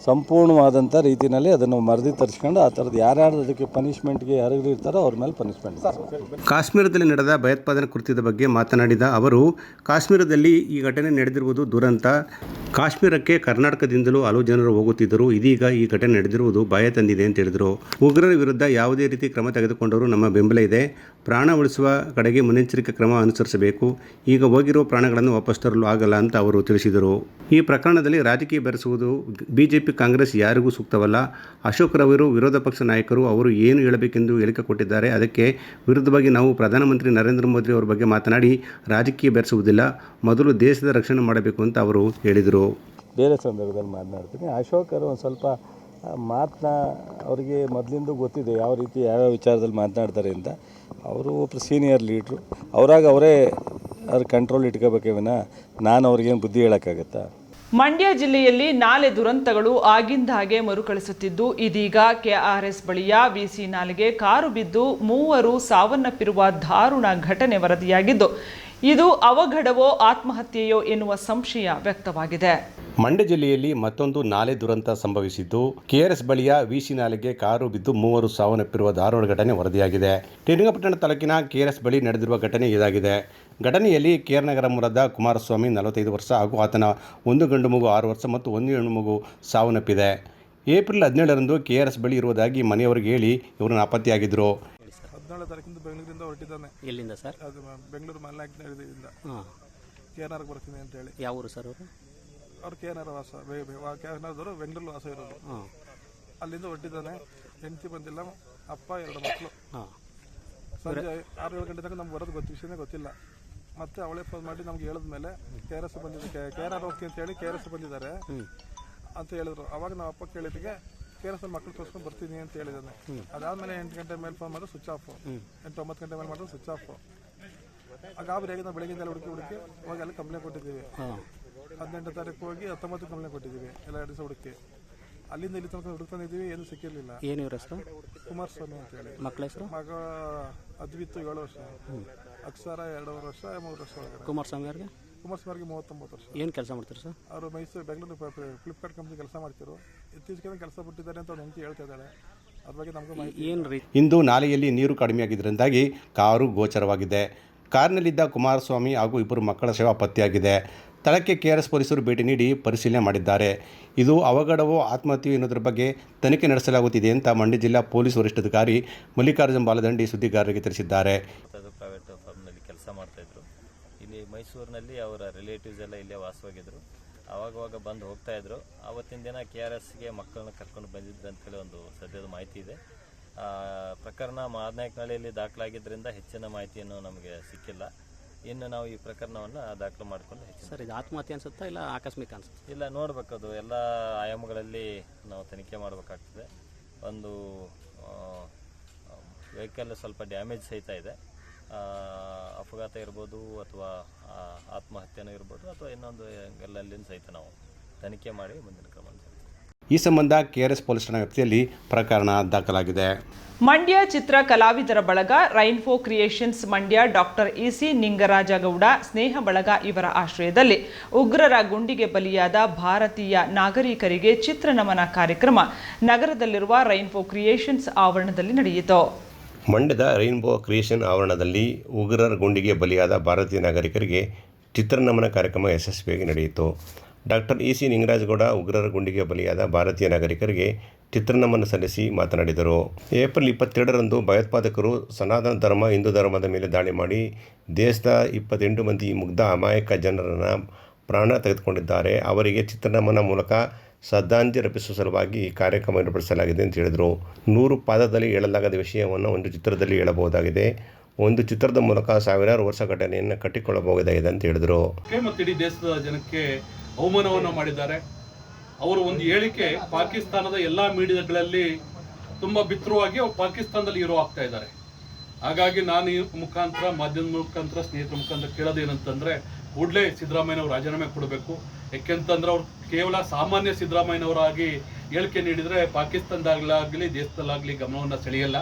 ಸಂಪೂರ್ಣವಾದಂಥ ರೀತಿಯಲ್ಲಿ ಅದನ್ನು ಮರದಿ ತರಿಸ್ಕೊಂಡು ಆ ಥರದ್ದು ಯಾರ್ಯಾರು ಅದಕ್ಕೆ ಪನಿಷ್ಮೆಂಟ್ಗೆ ಇರ್ತಾರೋ ಅವ್ರ ಮೇಲೆ ಪನಿಷ್ಮೆಂಟ್ ಕಾಶ್ಮೀರದಲ್ಲಿ ನಡೆದ ಭಯೋತ್ಪಾದನೆ ಕೃತ್ಯದ ಬಗ್ಗೆ ಮಾತನಾಡಿದ ಅವರು, ಕಾಶ್ಮೀರದಲ್ಲಿ ಈ ಘಟನೆ ನಡೆದಿರುವುದು ದುರಂತ. ಕಾಶ್ಮೀರಕ್ಕೆ ಕರ್ನಾಟಕದಿಂದಲೂ ಹಲವು ಜನರು ಹೋಗುತ್ತಿದ್ದರು, ಇದೀಗ ಈ ಘಟನೆ ನಡೆದಿರುವುದು ಭಯ ತಂದಿದೆ ಅಂತ ಹೇಳಿದರು. ಉಗ್ರರ ವಿರುದ್ಧ ಯಾವುದೇ ರೀತಿ ಕ್ರಮ ತೆಗೆದುಕೊಂಡರೂ ನಮ್ಮ ಬೆಂಬಲ ಇದೆ. ಪ್ರಾಣ ಉಳಿಸುವ ಕಡೆಗೆ ಮುನ್ನೆಚ್ಚರಿಕೆ ಕ್ರಮ ಅನುಸರಿಸಬೇಕು. ಈಗ ಹೋಗಿರುವ ಪ್ರಾಣಗಳನ್ನು ವಾಪಸ್ ತರಲು ಆಗಲ್ಲ ಅಂತ ಅವರು ತಿಳಿಸಿದರು. ಈ ಪ್ರಕರಣದಲ್ಲಿ ರಾಜಕೀಯ ಬೆರೆಸುವುದು ಬಿಜೆಪಿ, ಕಾಂಗ್ರೆಸ್ ಯಾರಿಗೂ ಸೂಕ್ತವಲ್ಲ. ಅಶೋಕ್ ರವರು, ವಿರೋಧ ಪಕ್ಷ ನಾಯಕರು ಅವರು ಏನು ಹೇಳಬೇಕೆಂದು ಹೇಳಿಕೆ ಕೊಟ್ಟಿದ್ದಾರೆ. ಅದಕ್ಕೆ ವಿರುದ್ಧವಾಗಿ ನಾವು ಪ್ರಧಾನಮಂತ್ರಿ ನರೇಂದ್ರ ಮೋದಿ ಅವರ ಬಗ್ಗೆ ಮಾತನಾಡಿ ರಾಜಕೀಯ ಬೆರೆಸುವುದಿಲ್ಲ. ಮೊದಲು ದೇಶದ ರಕ್ಷಣೆ ಮಾಡಬೇಕು ಅಂತ ಅವರು ಹೇಳಿದರು. ಬೇರೆ ಸಂದರ್ಭದಲ್ಲಿ ಮಾತನಾಡ್ತೀನಿ. ಅಶೋಕರು ಒಂದು ಸ್ವಲ್ಪ ಮಾತನ್ನ ಅವರಿಗೆ ಮೊದಲಿಂದ ಗೊತ್ತಿದೆ ಯಾವ ರೀತಿ ಯಾವ್ಯಾವ ವಿಚಾರದಲ್ಲಿ ಮಾತನಾಡ್ತಾರೆ ಅಂತ. ಅವರು ಒಬ್ಬರು ಸೀನಿಯರ್ ಲೀಡ್ರು. ಅವರಾಗ ಅವರೇ ಅವ್ರ ಕಂಟ್ರೋಲ್ ಇಟ್ಕೋಬೇಕೇವಿನ ನಾನು ಅವ್ರಿಗೇನು ಬುದ್ಧಿ ಹೇಳೋಕ್ಕಾಗತ್ತಾ? ಮಂಡ್ಯ ಜಿಲ್ಲೆಯಲ್ಲಿ ನಾಲೆ ದುರಂತಗಳು ಆಗಿಂದಾಗೆ ಮರುಕಳಿಸುತ್ತಿದ್ದು, ಇದೀಗ ಕೆಆರ್ಎಸ್ ಬಳಿಯ ವಿಸಿ ನಾಲೆಗೆ ಕಾರು ಬಿದ್ದು ಮೂವರು ಸಾವನ್ನಪ್ಪಿರುವ ದಾರುಣ ಘಟನೆ ವರದಿಯಾಗಿದ್ದು, ಇದು ಅವಘಡವೋ ಆತ್ಮಹತ್ಯೆಯೋ ಎನ್ನುವ ಸಂಶಯ ವ್ಯಕ್ತವಾಗಿದೆ. ಮಂಡ್ಯ ಜಿಲ್ಲೆಯಲ್ಲಿ ಮತ್ತೊಂದು ನಾಲೆ ದುರಂತ ಸಂಭವಿಸಿದ್ದು, ಕೆಆರ್ಎಸ್ ಬಳಿಯ ವಿಸಿ ನಾಲೆಗೆ ಕಾರು ಬಿದ್ದು ಮೂವರು ಸಾವನ್ನಪ್ಪಿರುವ ದಾರುಣ ಘಟನೆ ವರದಿಯಾಗಿದೆ. ಶ್ರೀರಂಗಪಟ್ಟಣ ತಾಲೂಕಿನ ಕೆಆರ್ಎಸ್ ಬಳಿ ನಡೆದಿರುವ ಘಟನೆ ಇದಾಗಿದೆ. ಘಟನೆಯಲ್ಲಿ ಕೇರ್ನಗರ ಮೂಲದ ಕುಮಾರಸ್ವಾಮಿ ನಲವತ್ತೈದು ವರ್ಷ ಹಾಗೂ ಆತನ ಒಂದು ಗಂಡು ಮಗು ಆರು ವರ್ಷ ಮತ್ತು ಒಂದು ಹೆಣ್ಣು ಮಗು ಸಾವನ್ನಪ್ಪಿದೆ. ಏಪ್ರಿಲ್ ಹದಿನೇಳರಂದು ಕೆ ಆರ್ ಎಸ್ ಬಳಿ ಇರುವುದಾಗಿ ಮನೆಯವರಿಗೆ ಹೇಳಿ ಇವರು ನಾಪತ್ತೆಯಾಗಿದ್ದರು ಹದಿನೇಳು ತಾರೀಕಿಂದ ಬೆಂಗಳೂರಿಂದ ಹೊರಟಿದ್ದಾನೆ. ಎಲ್ಲಿಂದ ಸರ್? ಅದು ಮ- ಬೆಂಗಳೂರು ಮಲ್ನಾಡಿನಿಂದ ಹಾಂ. ಕೆ ಎನ್ ಆರ್ಗೆ ಬರ್ತೀನಿ ಅಂತ ಹೇಳಿ. ಯಾವ ಊರು ಸರ್ ಅವರು? ಅವ್ರು ಕೆ ಎನ್ ಆರ್ ವಾಸ ಕೆ ಎನ್ ಆರ್ದವರು ಬೆಂಗಳೂರು ವಾಸ ಇರೋದು. ಹಾಂ. ಅಲ್ಲಿಂದ ಹೊರಟಿದ್ದಾನೆ. ಹೆಂಡತಿ ಬಂದಿಲ್ಲ. ಅಪ್ಪ ಎರಡು ಮಕ್ಕಳು. ಹಾಂ. ಸಂಜೆ ಆರು ಏಳು ಗಂಟೆ ತನಕ ನಮ್ಗೆ ಬರೋದು ಗೊತ್ತು ವಿಷಯನೇ ಗೊತ್ತಿಲ್ಲ. ಮತ್ತೆ ಅವಳೆ ಫೋನ್ ಮಾಡಿ ನಮ್ಗೆ ಹೇಳಿದ್ಮೇಲೆ ಕೆ ಆರ್ ಎಸ್ ಬಂದಿದೆ ಕೆ ಆರ್ ಆರ್ ಹೋಗ್ತೀನಿ ಅಂತ ಹೇಳಿ ಕೆ ಆರ್ ಎಸ್ ಬಂದಿದ್ದಾರೆ. ಅಂತ ಹೇಳಿದ್ರು. ಅವಾಗ ನಾವು ಅಪ್ಪ ಕೇಳಿದ್ದಕ್ಕೆ ಕೆ ಆರ್ ಎಸ್ ಮಕ್ಕಳು ತೋರಿಸ್ಕೊಂಡು ಬರ್ತೀನಿ ಅಂತ ಹೇಳಿದ್ದಾನೆ. ಅದಾದ್ಮೇಲೆ ಎಂಟು ಗಂಟೆ ಮೇಲೆ ಫೋನ್ ಮಾಡಿದ್ರೆ ಸ್ವಿಚ್ ಆಫ್ ಎಂಟು ಒಂಬತ್ತು ಗಂಟೆ ಮೇಲೆ ಮಾಡಿದ್ರೆ ಸ್ವಿಚ್ ಆಫ್ ಆಗ ಗಾಬರಿ ಆಗಿ ನಾವು ಬೆಳಗ್ಗಿಂದ ಎಲ್ಲ ಹುಡುಕಿ ಹುಡುಕಿ ಹೋಗಿ ಅಲ್ಲಿ ಕಂಪ್ಲೇಂಟ್ ಕೊಟ್ಟಿದ್ದೀವಿ. ಹದಿನೆಂಟು ತಾರೀಕು ಹೋಗಿ ಹತ್ತೊಂಬತ್ತು ಕಂಪ್ಲೇಂಟ್ ಕೊಟ್ಟಿದ್ದೀವಿ ಎಲ್ಲ ಎರಡು ದಿವಸ ಹುಡುಕಿ. ಅಲ್ಲಿಂದ ಇಲ್ಲಿ ತನಕ ಹುಡುಕೊಂಡಿದ್ದೀವಿ ಏನು ಸಿಕ್ಕಿರಲಿಲ್ಲ. ಏನು ಇವ್ರ ಹೆಸರು? ಕುಮಾರಸ್ವಾಮಿ ಅಂತ ಹೇಳಿ. ಮಕ್ಕಳ ಹೆಸರು? ಮಗ ಅದ್ವಿತ್ತು ಏಳು ವರ್ಷ. ಅಕ್ಷರ ಎರಡೂವರೆ ವರ್ಷ ಮೂರು ವರ್ಷ ಒಳಗಡೆ. ಕುಮಾರಸ್ವಾಮಿ ಅವ್ರಿಗೆ? ಕುಮಾರಸ್ವಾಮಿಗೆ ಮೂವತ್ತೊಂಬತ್ತು ವರ್ಷ. ಏನು ಕೆಲಸ ಮಾಡ್ತಾರೆ ಸರ್? ಅವರು ಮೈಸೂರು ಬೆಂಗಳೂರು ಫ್ಲಿಪ್ಕಾರ್ಟ್ ಕಂಪ್ನಿ ಕೆಲಸ ಮಾಡ್ತಿರು ಇತ್ತೀಚೆಗೆ ಕೆಲಸ ಬಿಟ್ಟಿದ್ದಾರೆ ಅಂತ ಒಂದು ಹೆಂಡತಿ ಹೇಳ್ತಾ ಇದ್ದಾರೆ. ಅದ್ರ ಬಗ್ಗೆ ನಮಗೂ ಮಾಹಿತಿ ಏನು ರೀ ಇಂದು ನಾಲೆಯಲ್ಲಿ ನೀರು ಕಡಿಮೆಯಾಗಿದ್ದರಿಂದಾಗಿ ಕಾರು ಗೋಚರವಾಗಿದೆ. ಕಾರಿನಲ್ಲಿದ್ದ ಕುಮಾರಸ್ವಾಮಿ ಹಾಗೂ ಇಬ್ಬರು ಮಕ್ಕಳ ಸೇವಾ ಪತ್ತೆಯಾಗಿದೆ. ಸ್ಥಳಕ್ಕೆ ಕೆ ಆರ್ ಎಸ್ ಪೊಲೀಸರು ಭೇಟಿ ನೀಡಿ ಪರಿಶೀಲನೆ ಮಾಡಿದ್ದಾರೆ. ಇದು ಅವಘಡವೋ ಆತ್ಮಹತ್ಯೆ ಎನ್ನುವುದರ ಬಗ್ಗೆ ತನಿಖೆ ನಡೆಸಲಾಗುತ್ತಿದೆ ಅಂತ ಮಂಡ್ಯ ಜಿಲ್ಲಾ ಪೊಲೀಸ್ ವರಿಷ್ಠಾಧಿಕಾರಿ ಮಲ್ಲಿಕಾರ್ಜುನ್ ಬಾಲದಂಡಿ ಸುದ್ದಿಗಾರರಿಗೆ ತಿಳಿಸಿದ್ದಾರೆ ಅದು ಪ್ರೈವೇಟ್ ಫರ್ಮ್ನಲ್ಲಿ ಕೆಲಸ ಮಾಡ್ತಾಯಿದ್ರು ಇಲ್ಲಿ ಮೈಸೂರಿನಲ್ಲಿ ಅವರ ರಿಲೇಟಿವ್ಸ್ ಎಲ್ಲ ಇಲ್ಲೇ ವಾಸವಾಗಿದ್ದರು ಆವಾಗವಾಗ ಬಂದು ಹೋಗ್ತಾ ಇದ್ರು. ಆವತ್ತಿನ ದಿನ ಕೆ ಆರ್ ಎಸ್ಗೆ ಮಕ್ಕಳನ್ನ ಕರ್ಕೊಂಡು ಬಂದಿದ್ರು ಅಂತೇಳಿ ಒಂದು ಸದ್ಯದ ಮಾಹಿತಿ ಇದೆ. ಪ್ರಕರಣ ಮಾದನಾಯಕನಹಳ್ಳಿಯಲ್ಲಿ ದಾಖಲಾಗಿದ್ದರಿಂದ ಹೆಚ್ಚಿನ ಮಾಹಿತಿಯನ್ನು ನಮಗೆ ಸಿಕ್ಕಿಲ್ಲ. ಇನ್ನು ನಾವು ಈ ಪ್ರಕರಣವನ್ನು ದಾಖಲು ಮಾಡಿಕೊಂಡು ಸರ್ ಇದು ಆತ್ಮಹತ್ಯೆ ಅನ್ಸುತ್ತಾ ಇಲ್ಲ ಆಕಸ್ಮಿಕ ಅನ್ಸುತ್ತೆ? ಇಲ್ಲ ನೋಡಬೇಕದು. ಎಲ್ಲ ಆಯಾಮಗಳಲ್ಲಿ ನಾವು ತನಿಖೆ ಮಾಡಬೇಕಾಗ್ತದೆ. ಒಂದು ವೆಹಿಕಲ್ ಸ್ವಲ್ಪ ಡ್ಯಾಮೇಜ್ ಸಹಿತ ಇದೆ. ಅಪಘಾತ ಇರ್ಬೋದು ಅಥವಾ ಆತ್ಮಹತ್ಯೆನೂ ಇರ್ಬೋದು ಅಥವಾ ಇನ್ನೊಂದು ಎಲ್ಲಲ್ಲಿಂದ ಸಹಿತ ನಾವು ತನಿಖೆ ಮಾಡಿ ಮುಂದಿನ ಕ್ರಮ. ಈ ಸಂಬಂಧ ಕೆ ಆರ್ ಎಸ್ ಪೊಲೀಸ್ ಠಾಣಾ ವ್ಯಾಪ್ತಿಯಲ್ಲಿ ಪ್ರಕರಣ ದಾಖಲಾಗಿದೆ ಮಂಡ್ಯ ಚಿತ್ರ ಕಲಾವಿದರ ಬಳಗ rainbow creations Mandya doctor E C Ningarajgowda ಸ್ನೇಹ ಬಳಗ ಇವರ ಆಶ್ರಯದಲ್ಲಿ ಉಗ್ರರ ಗುಂಡಿಗೆ ಬಲಿಯಾದ ಭಾರತೀಯ ನಾಗರಿಕರಿಗೆ ಚಿತ್ರನಮನ ಕಾರ್ಯಕ್ರಮ ನಗರದಲ್ಲಿರುವ ರೈನ್ಫೋ ಕ್ರಿಯೇಷನ್ಸ್ ಆವರಣದಲ್ಲಿ ನಡೆಯಿತು ಮಂಡ್ಯದ ರೈನ್ಬೋ ಕ್ರಿಯೇಷನ್ ಆವರಣದಲ್ಲಿ ಉಗ್ರರ ಗುಂಡಿಗೆ ಬಲಿಯಾದ ಭಾರತೀಯ ನಾಗರಿಕರಿಗೆ ಚಿತ್ರನಮನ ಕಾರ್ಯಕ್ರಮ ಯಶಸ್ವಿಯಾಗಿ ನಡೆಯಿತು. ಡಾಕ್ಟರ್ ಇ ಸಿ ನಿಂಗರಾಜಗೌಡ ಉಗ್ರರ ಗುಂಡಿಗೆ ಬಲಿಯಾದ ಭಾರತೀಯ ನಾಗರಿಕರಿಗೆ ಚಿತ್ರನಮನ ಸಲ್ಲಿಸಿ ಮಾತನಾಡಿದರು. ಏಪ್ರಿಲ್ ಇಪ್ಪತ್ತೆರಡರಂದು ಭಯೋತ್ಪಾದಕರು ಸನಾತನ ಧರ್ಮ, ಹಿಂದೂ ಧರ್ಮದ ಮೇಲೆ ದಾಳಿ ಮಾಡಿ ದೇಶದ ಇಪ್ಪತ್ತೆಂಟು ಮಂದಿ ಮುಗ್ಧ ಅಮಾಯಕ ಜನರನ್ನು ಪ್ರಾಣ ತೆಗೆದುಕೊಂಡಿದ್ದಾರೆ. ಅವರಿಗೆ ಚಿತ್ರನಮನ ಮೂಲಕ ಶ್ರದ್ಧಾಂಜಲಿ ಅರ್ಪಿಸುವ ಸಲುವಾಗಿ ಈ ಕಾರ್ಯಕ್ರಮ ಏರ್ಪಡಿಸಲಾಗಿದೆ ಅಂತ ಹೇಳಿದರು. ನೂರು ಪಾದದಲ್ಲಿ ಹೇಳಲಾಗದ ವಿಷಯವನ್ನು ಒಂದು ಚಿತ್ರದಲ್ಲಿ ಹೇಳಬಹುದಾಗಿದೆ. ಒಂದು ಚಿತ್ರದ ಮೂಲಕ ಸಾವಿರಾರು ವರ್ಷ ಘಟನೆಯನ್ನು ಕಟ್ಟಿಕೊಳ್ಳಬಹುದಾಗಿದೆ ಅಂತ ಹೇಳಿದರು. ಮತ್ತು ಇಡೀ ದೇಶದ ಜನಕ್ಕೆ ಅವಮಾನವನ್ನು ಮಾಡಿದ್ದಾರೆ. ಅವರು ಒಂದು ಹೇಳಿಕೆ ಪಾಕಿಸ್ತಾನದ ಎಲ್ಲ ಮೀಡಿಯಾಗಳಲ್ಲಿ ತುಂಬ ಬಿತ್ತರವಾಗಿ ಅವ್ರು ಪಾಕಿಸ್ತಾನದಲ್ಲಿ ಇರೋ ಆಗ್ತಾ ಇದ್ದಾರೆ. ಹಾಗಾಗಿ ನಾನು ಈ ಮುಖಾಂತರ, ಮಾಧ್ಯಮದ ಮುಖಾಂತರ, ಸ್ನೇಹಿತರ ಮುಖಾಂತರ ಕೇಳೋದೇನಂತಂದರೆ, ಕೂಡಲೇ ಸಿದ್ದರಾಮಯ್ಯನವರು ರಾಜೀನಾಮೆ ಕೊಡಬೇಕು. ಯಾಕೆಂತಂದ್ರೆ ಅವ್ರು ಕೇವಲ ಸಾಮಾನ್ಯ ಸಿದ್ದರಾಮಯ್ಯನವರಾಗಿ ಹೇಳಿಕೆ ನೀಡಿದರೆ ಪಾಕಿಸ್ತಾನದಾಗಲಾಗಲಿ, ದೇಶದಲ್ಲಾಗಲಿ ಗಮನವನ್ನು ಸೆಳೆಯಲ್ಲ.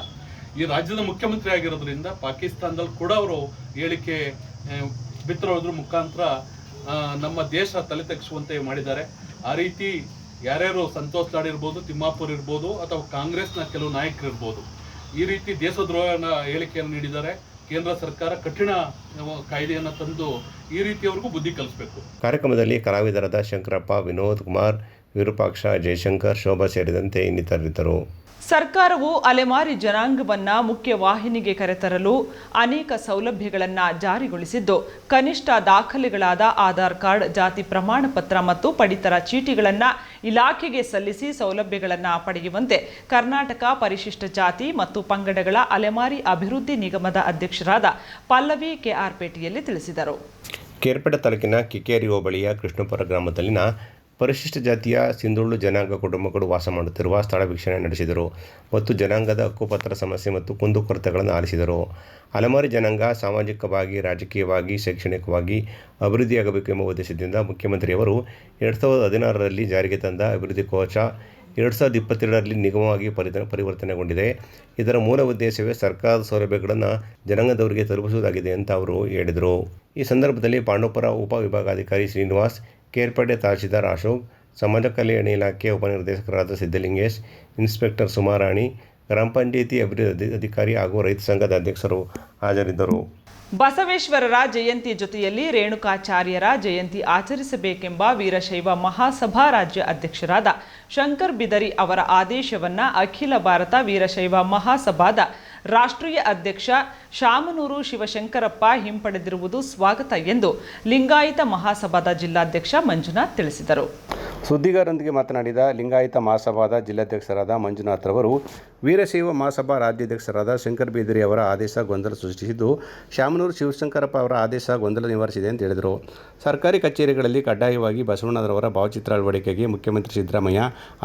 ಈ ರಾಜ್ಯದ ಮುಖ್ಯಮಂತ್ರಿ ಆಗಿರೋದ್ರಿಂದ ಪಾಕಿಸ್ತಾನದಲ್ಲಿ ಕೂಡ ಅವರು ಹೇಳಿಕೆ ಬಿತ್ತರೋದ್ರ ಮುಖಾಂತರ ನಮ್ಮ ದೇಶ ತಲೆ ತಗ್ಗಿಸುವಂತೆ ಮಾಡಿದ್ದಾರೆ. ಆ ರೀತಿ ಯಾರ್ಯಾರು ಸಂತೋಷ್ ಲಾಡ್ ಇರ್ಬೋದು, ತಿಮ್ಮಾಪುರ್ ಇರ್ಬೋದು, ಅಥವಾ ಕಾಂಗ್ರೆಸ್ನ ಕೆಲವು ನಾಯಕರು ಇರ್ಬೋದು ಈ ರೀತಿ ದೇಶದ್ರೋಹನ ಹೇಳಿಕೆಯನ್ನು ನೀಡಿದ್ದಾರೆ. ಕೇಂದ್ರ ಸರ್ಕಾರ ಕಠಿಣ ಕಾಯ್ದೆಯನ್ನು ತಂದು ಈ ರೀತಿಯವ್ರಿಗೂ ಬುದ್ಧಿ ಕಲಿಸಬೇಕು. ಕಾರ್ಯಕ್ರಮದಲ್ಲಿ ಕಲಾವಿದರಾದ ಶಂಕರಪ್ಪ, ವಿನೋದ್ ಕುಮಾರ್, ವಿರೂಪಾಕ್ಷ, ಜಯಶಂಕರ್ ಶೋಭಾ ಸೇರಿದಂತೆ ಇನ್ನಿತರರಿದ್ದರು ಸರ್ಕಾರವು ಅಲೆಮಾರಿ ಜನಾಂಗವನ್ನ ಮುಖ್ಯವಾಹಿನಿಗೆ ಕರೆತರಲು ಅನೇಕ ಸೌಲಭ್ಯಗಳನ್ನು ಜಾರಿಗೊಳಿಸಿದ್ದು, ಕನಿಷ್ಠ ದಾಖಲೆಗಳಾದ ಆಧಾರ್ ಕಾರ್ಡ್, ಜಾತಿ ಪ್ರಮಾಣ ಪತ್ರ ಮತ್ತು ಪಡಿತರ ಚೀಟಿಗಳನ್ನು ಇಲಾಖೆಗೆ ಸಲ್ಲಿಸಿ ಸೌಲಭ್ಯಗಳನ್ನು ಪಡೆಯುವಂತೆ ಕರ್ನಾಟಕ ಪರಿಶಿಷ್ಟ ಜಾತಿ ಮತ್ತು ಪಂಗಡಗಳ ಅಲೆಮಾರಿ ಅಭಿವೃದ್ಧಿ ನಿಗಮದ ಅಧ್ಯಕ್ಷರಾದ ಪಲ್ಲವಿ ಕೆಆರ್ಪೇಟೆಯಲ್ಲಿ ತಿಳಿಸಿದರು. ಕೇರ್ಪೇಟೆ ತಾಲೂಕಿನ ಕಿಕೇರಿ ಹೋಬಳಿಯ ಕೃಷ್ಣಪುರ ಗ್ರಾಮದಲ್ಲಿನ ಪರಿಶಿಷ್ಟ ಜಾತಿಯ ಸಿಂಧುಳ್ಳು ಜನಾಂಗ ಕುಟುಂಬಗಳು ವಾಸ ಮಾಡುತ್ತಿರುವ ಸ್ಥಳ ವೀಕ್ಷಣೆ ನಡೆಸಿದರು ಮತ್ತು ಜನಾಂಗದ ಹಕ್ಕುಪತ್ರ ಸಮಸ್ಯೆ ಮತ್ತು ಕುಂದುಕೊರತೆಗಳನ್ನು ಆಲಿಸಿದರು. ಅಲೆಮಾರಿ ಜನಾಂಗ ಸಾಮಾಜಿಕವಾಗಿ, ರಾಜಕೀಯವಾಗಿ, ಶೈಕ್ಷಣಿಕವಾಗಿ ಅಭಿವೃದ್ಧಿಯಾಗಬೇಕು ಎಂಬ ಉದ್ದೇಶದಿಂದ ಮುಖ್ಯಮಂತ್ರಿಯವರು ಎರಡು ಸಾವಿರದ ಹದಿನಾರರಲ್ಲಿ ಜಾರಿಗೆ ತಂದ ಅಭಿವೃದ್ಧಿ ಕೋಶ ಎರಡು ಸಾವಿರದ ಇಪ್ಪತ್ತೆರಡರಲ್ಲಿ ನಿಗಮವಾಗಿ ಪರಿತ ಪರಿವರ್ತನೆಗೊಂಡಿದೆ. ಇದರ ಮೂಲ ಉದ್ದೇಶವೇ ಸರ್ಕಾರದ ಸೌಲಭ್ಯಗಳನ್ನು ಜನಾಂಗದವರಿಗೆ ತಲುಪಿಸುವುದಾಗಿದೆ ಅಂತ ಅವರು ಹೇಳಿದರು. ಈ ಸಂದರ್ಭದಲ್ಲಿ ಪಾಂಡವಪುರ ಉಪವಿಭಾಗಾಧಿಕಾರಿ ಶ್ರೀನಿವಾಸ್, ಕೇರ್ಪಡೆ ತಹಶೀಲ್ದಾರ್ ಅಶೋಕ್, ಸಮಾಜ ಕಲ್ಯಾಣ ಇಲಾಖೆ ಉಪನಿರ್ದೇಶಕರಾದ ಸಿದ್ದಲಿಂಗೇಶ್ ಇನ್ಸ್ಪೆಕ್ಟರ್ ಸುಮಾರಾಣಿ ಗ್ರಾಮ ಪಂಚಾಯಿತಿ ಅಭಿವೃದ್ಧಿ ಅಧಿಕಾರಿ ಹಾಗೂ ರೈತ ಸಂಘದ ಅಧ್ಯಕ್ಷರು ಹಾಜರಿದ್ದರು. ಬಸವೇಶ್ವರರ ಜಯಂತಿ ಜೊತೆಯಲ್ಲಿ ರೇಣುಕಾಚಾರ್ಯರ ಜಯಂತಿ ಆಚರಿಸಬೇಕೆಂಬ ವೀರಶೈವ ಮಹಾಸಭಾ ರಾಜ್ಯ ಅಧ್ಯಕ್ಷರಾದ ಶಂಕರ್ ಬಿದರಿ ಅವರ ಆದೇಶವನ್ನು ಅಖಿಲ ಭಾರತ ವೀರಶೈವ ಮಹಾಸಭಾದ ರಾಷ್ಟ್ರೀಯ ಅಧ್ಯಕ್ಷ ಶಾಮನೂರು ಶಿವಶಂಕರಪ್ಪ ಹಿಂಪಡೆದಿರುವುದು ಸ್ವಾಗತ ಎಂದು ಲಿಂಗಾಯತ ಮಹಾಸಭಾದ ಜಿಲ್ಲಾಧ್ಯಕ್ಷ ಮಂಜುನಾಥ್ ತಿಳಿಸಿದರು. ಸುದ್ದಿಗಾರರೊಂದಿಗೆ ಮಾತನಾಡಿದ ಲಿಂಗಾಯತ ಮಹಾಸಭಾದ ಜಿಲ್ಲಾಧ್ಯಕ್ಷರಾದ ಮಂಜುನಾಥ್ ರವರು, ವೀರಶೈವ ಮಹಾಸಭಾ ರಾಜ್ಯಾಧ್ಯಕ್ಷರಾದ ಶಂಕರ್ ಬೀದರಿ ಅವರ ಆದೇಶ ಗೊಂದಲ ಸೃಷ್ಟಿಸಿದ್ದು, ಶಾಮನೂರು ಶಿವಶಂಕರಪ್ಪ ಅವರ ಆದೇಶ ಗೊಂದಲ ನಿವಾರಿಸಿದೆ ಎಂದು ಹೇಳಿದರು. ಸರ್ಕಾರಿ ಕಚೇರಿಗಳಲ್ಲಿ ಕಡ್ಡಾಯವಾಗಿ ಬಸವಣ್ಣರವರ ಭಾವಚಿತ್ರ ಅಳವಡಿಕೆಗೆ ಮುಖ್ಯಮಂತ್ರಿ ಸಿದ್ದರಾಮಯ್ಯ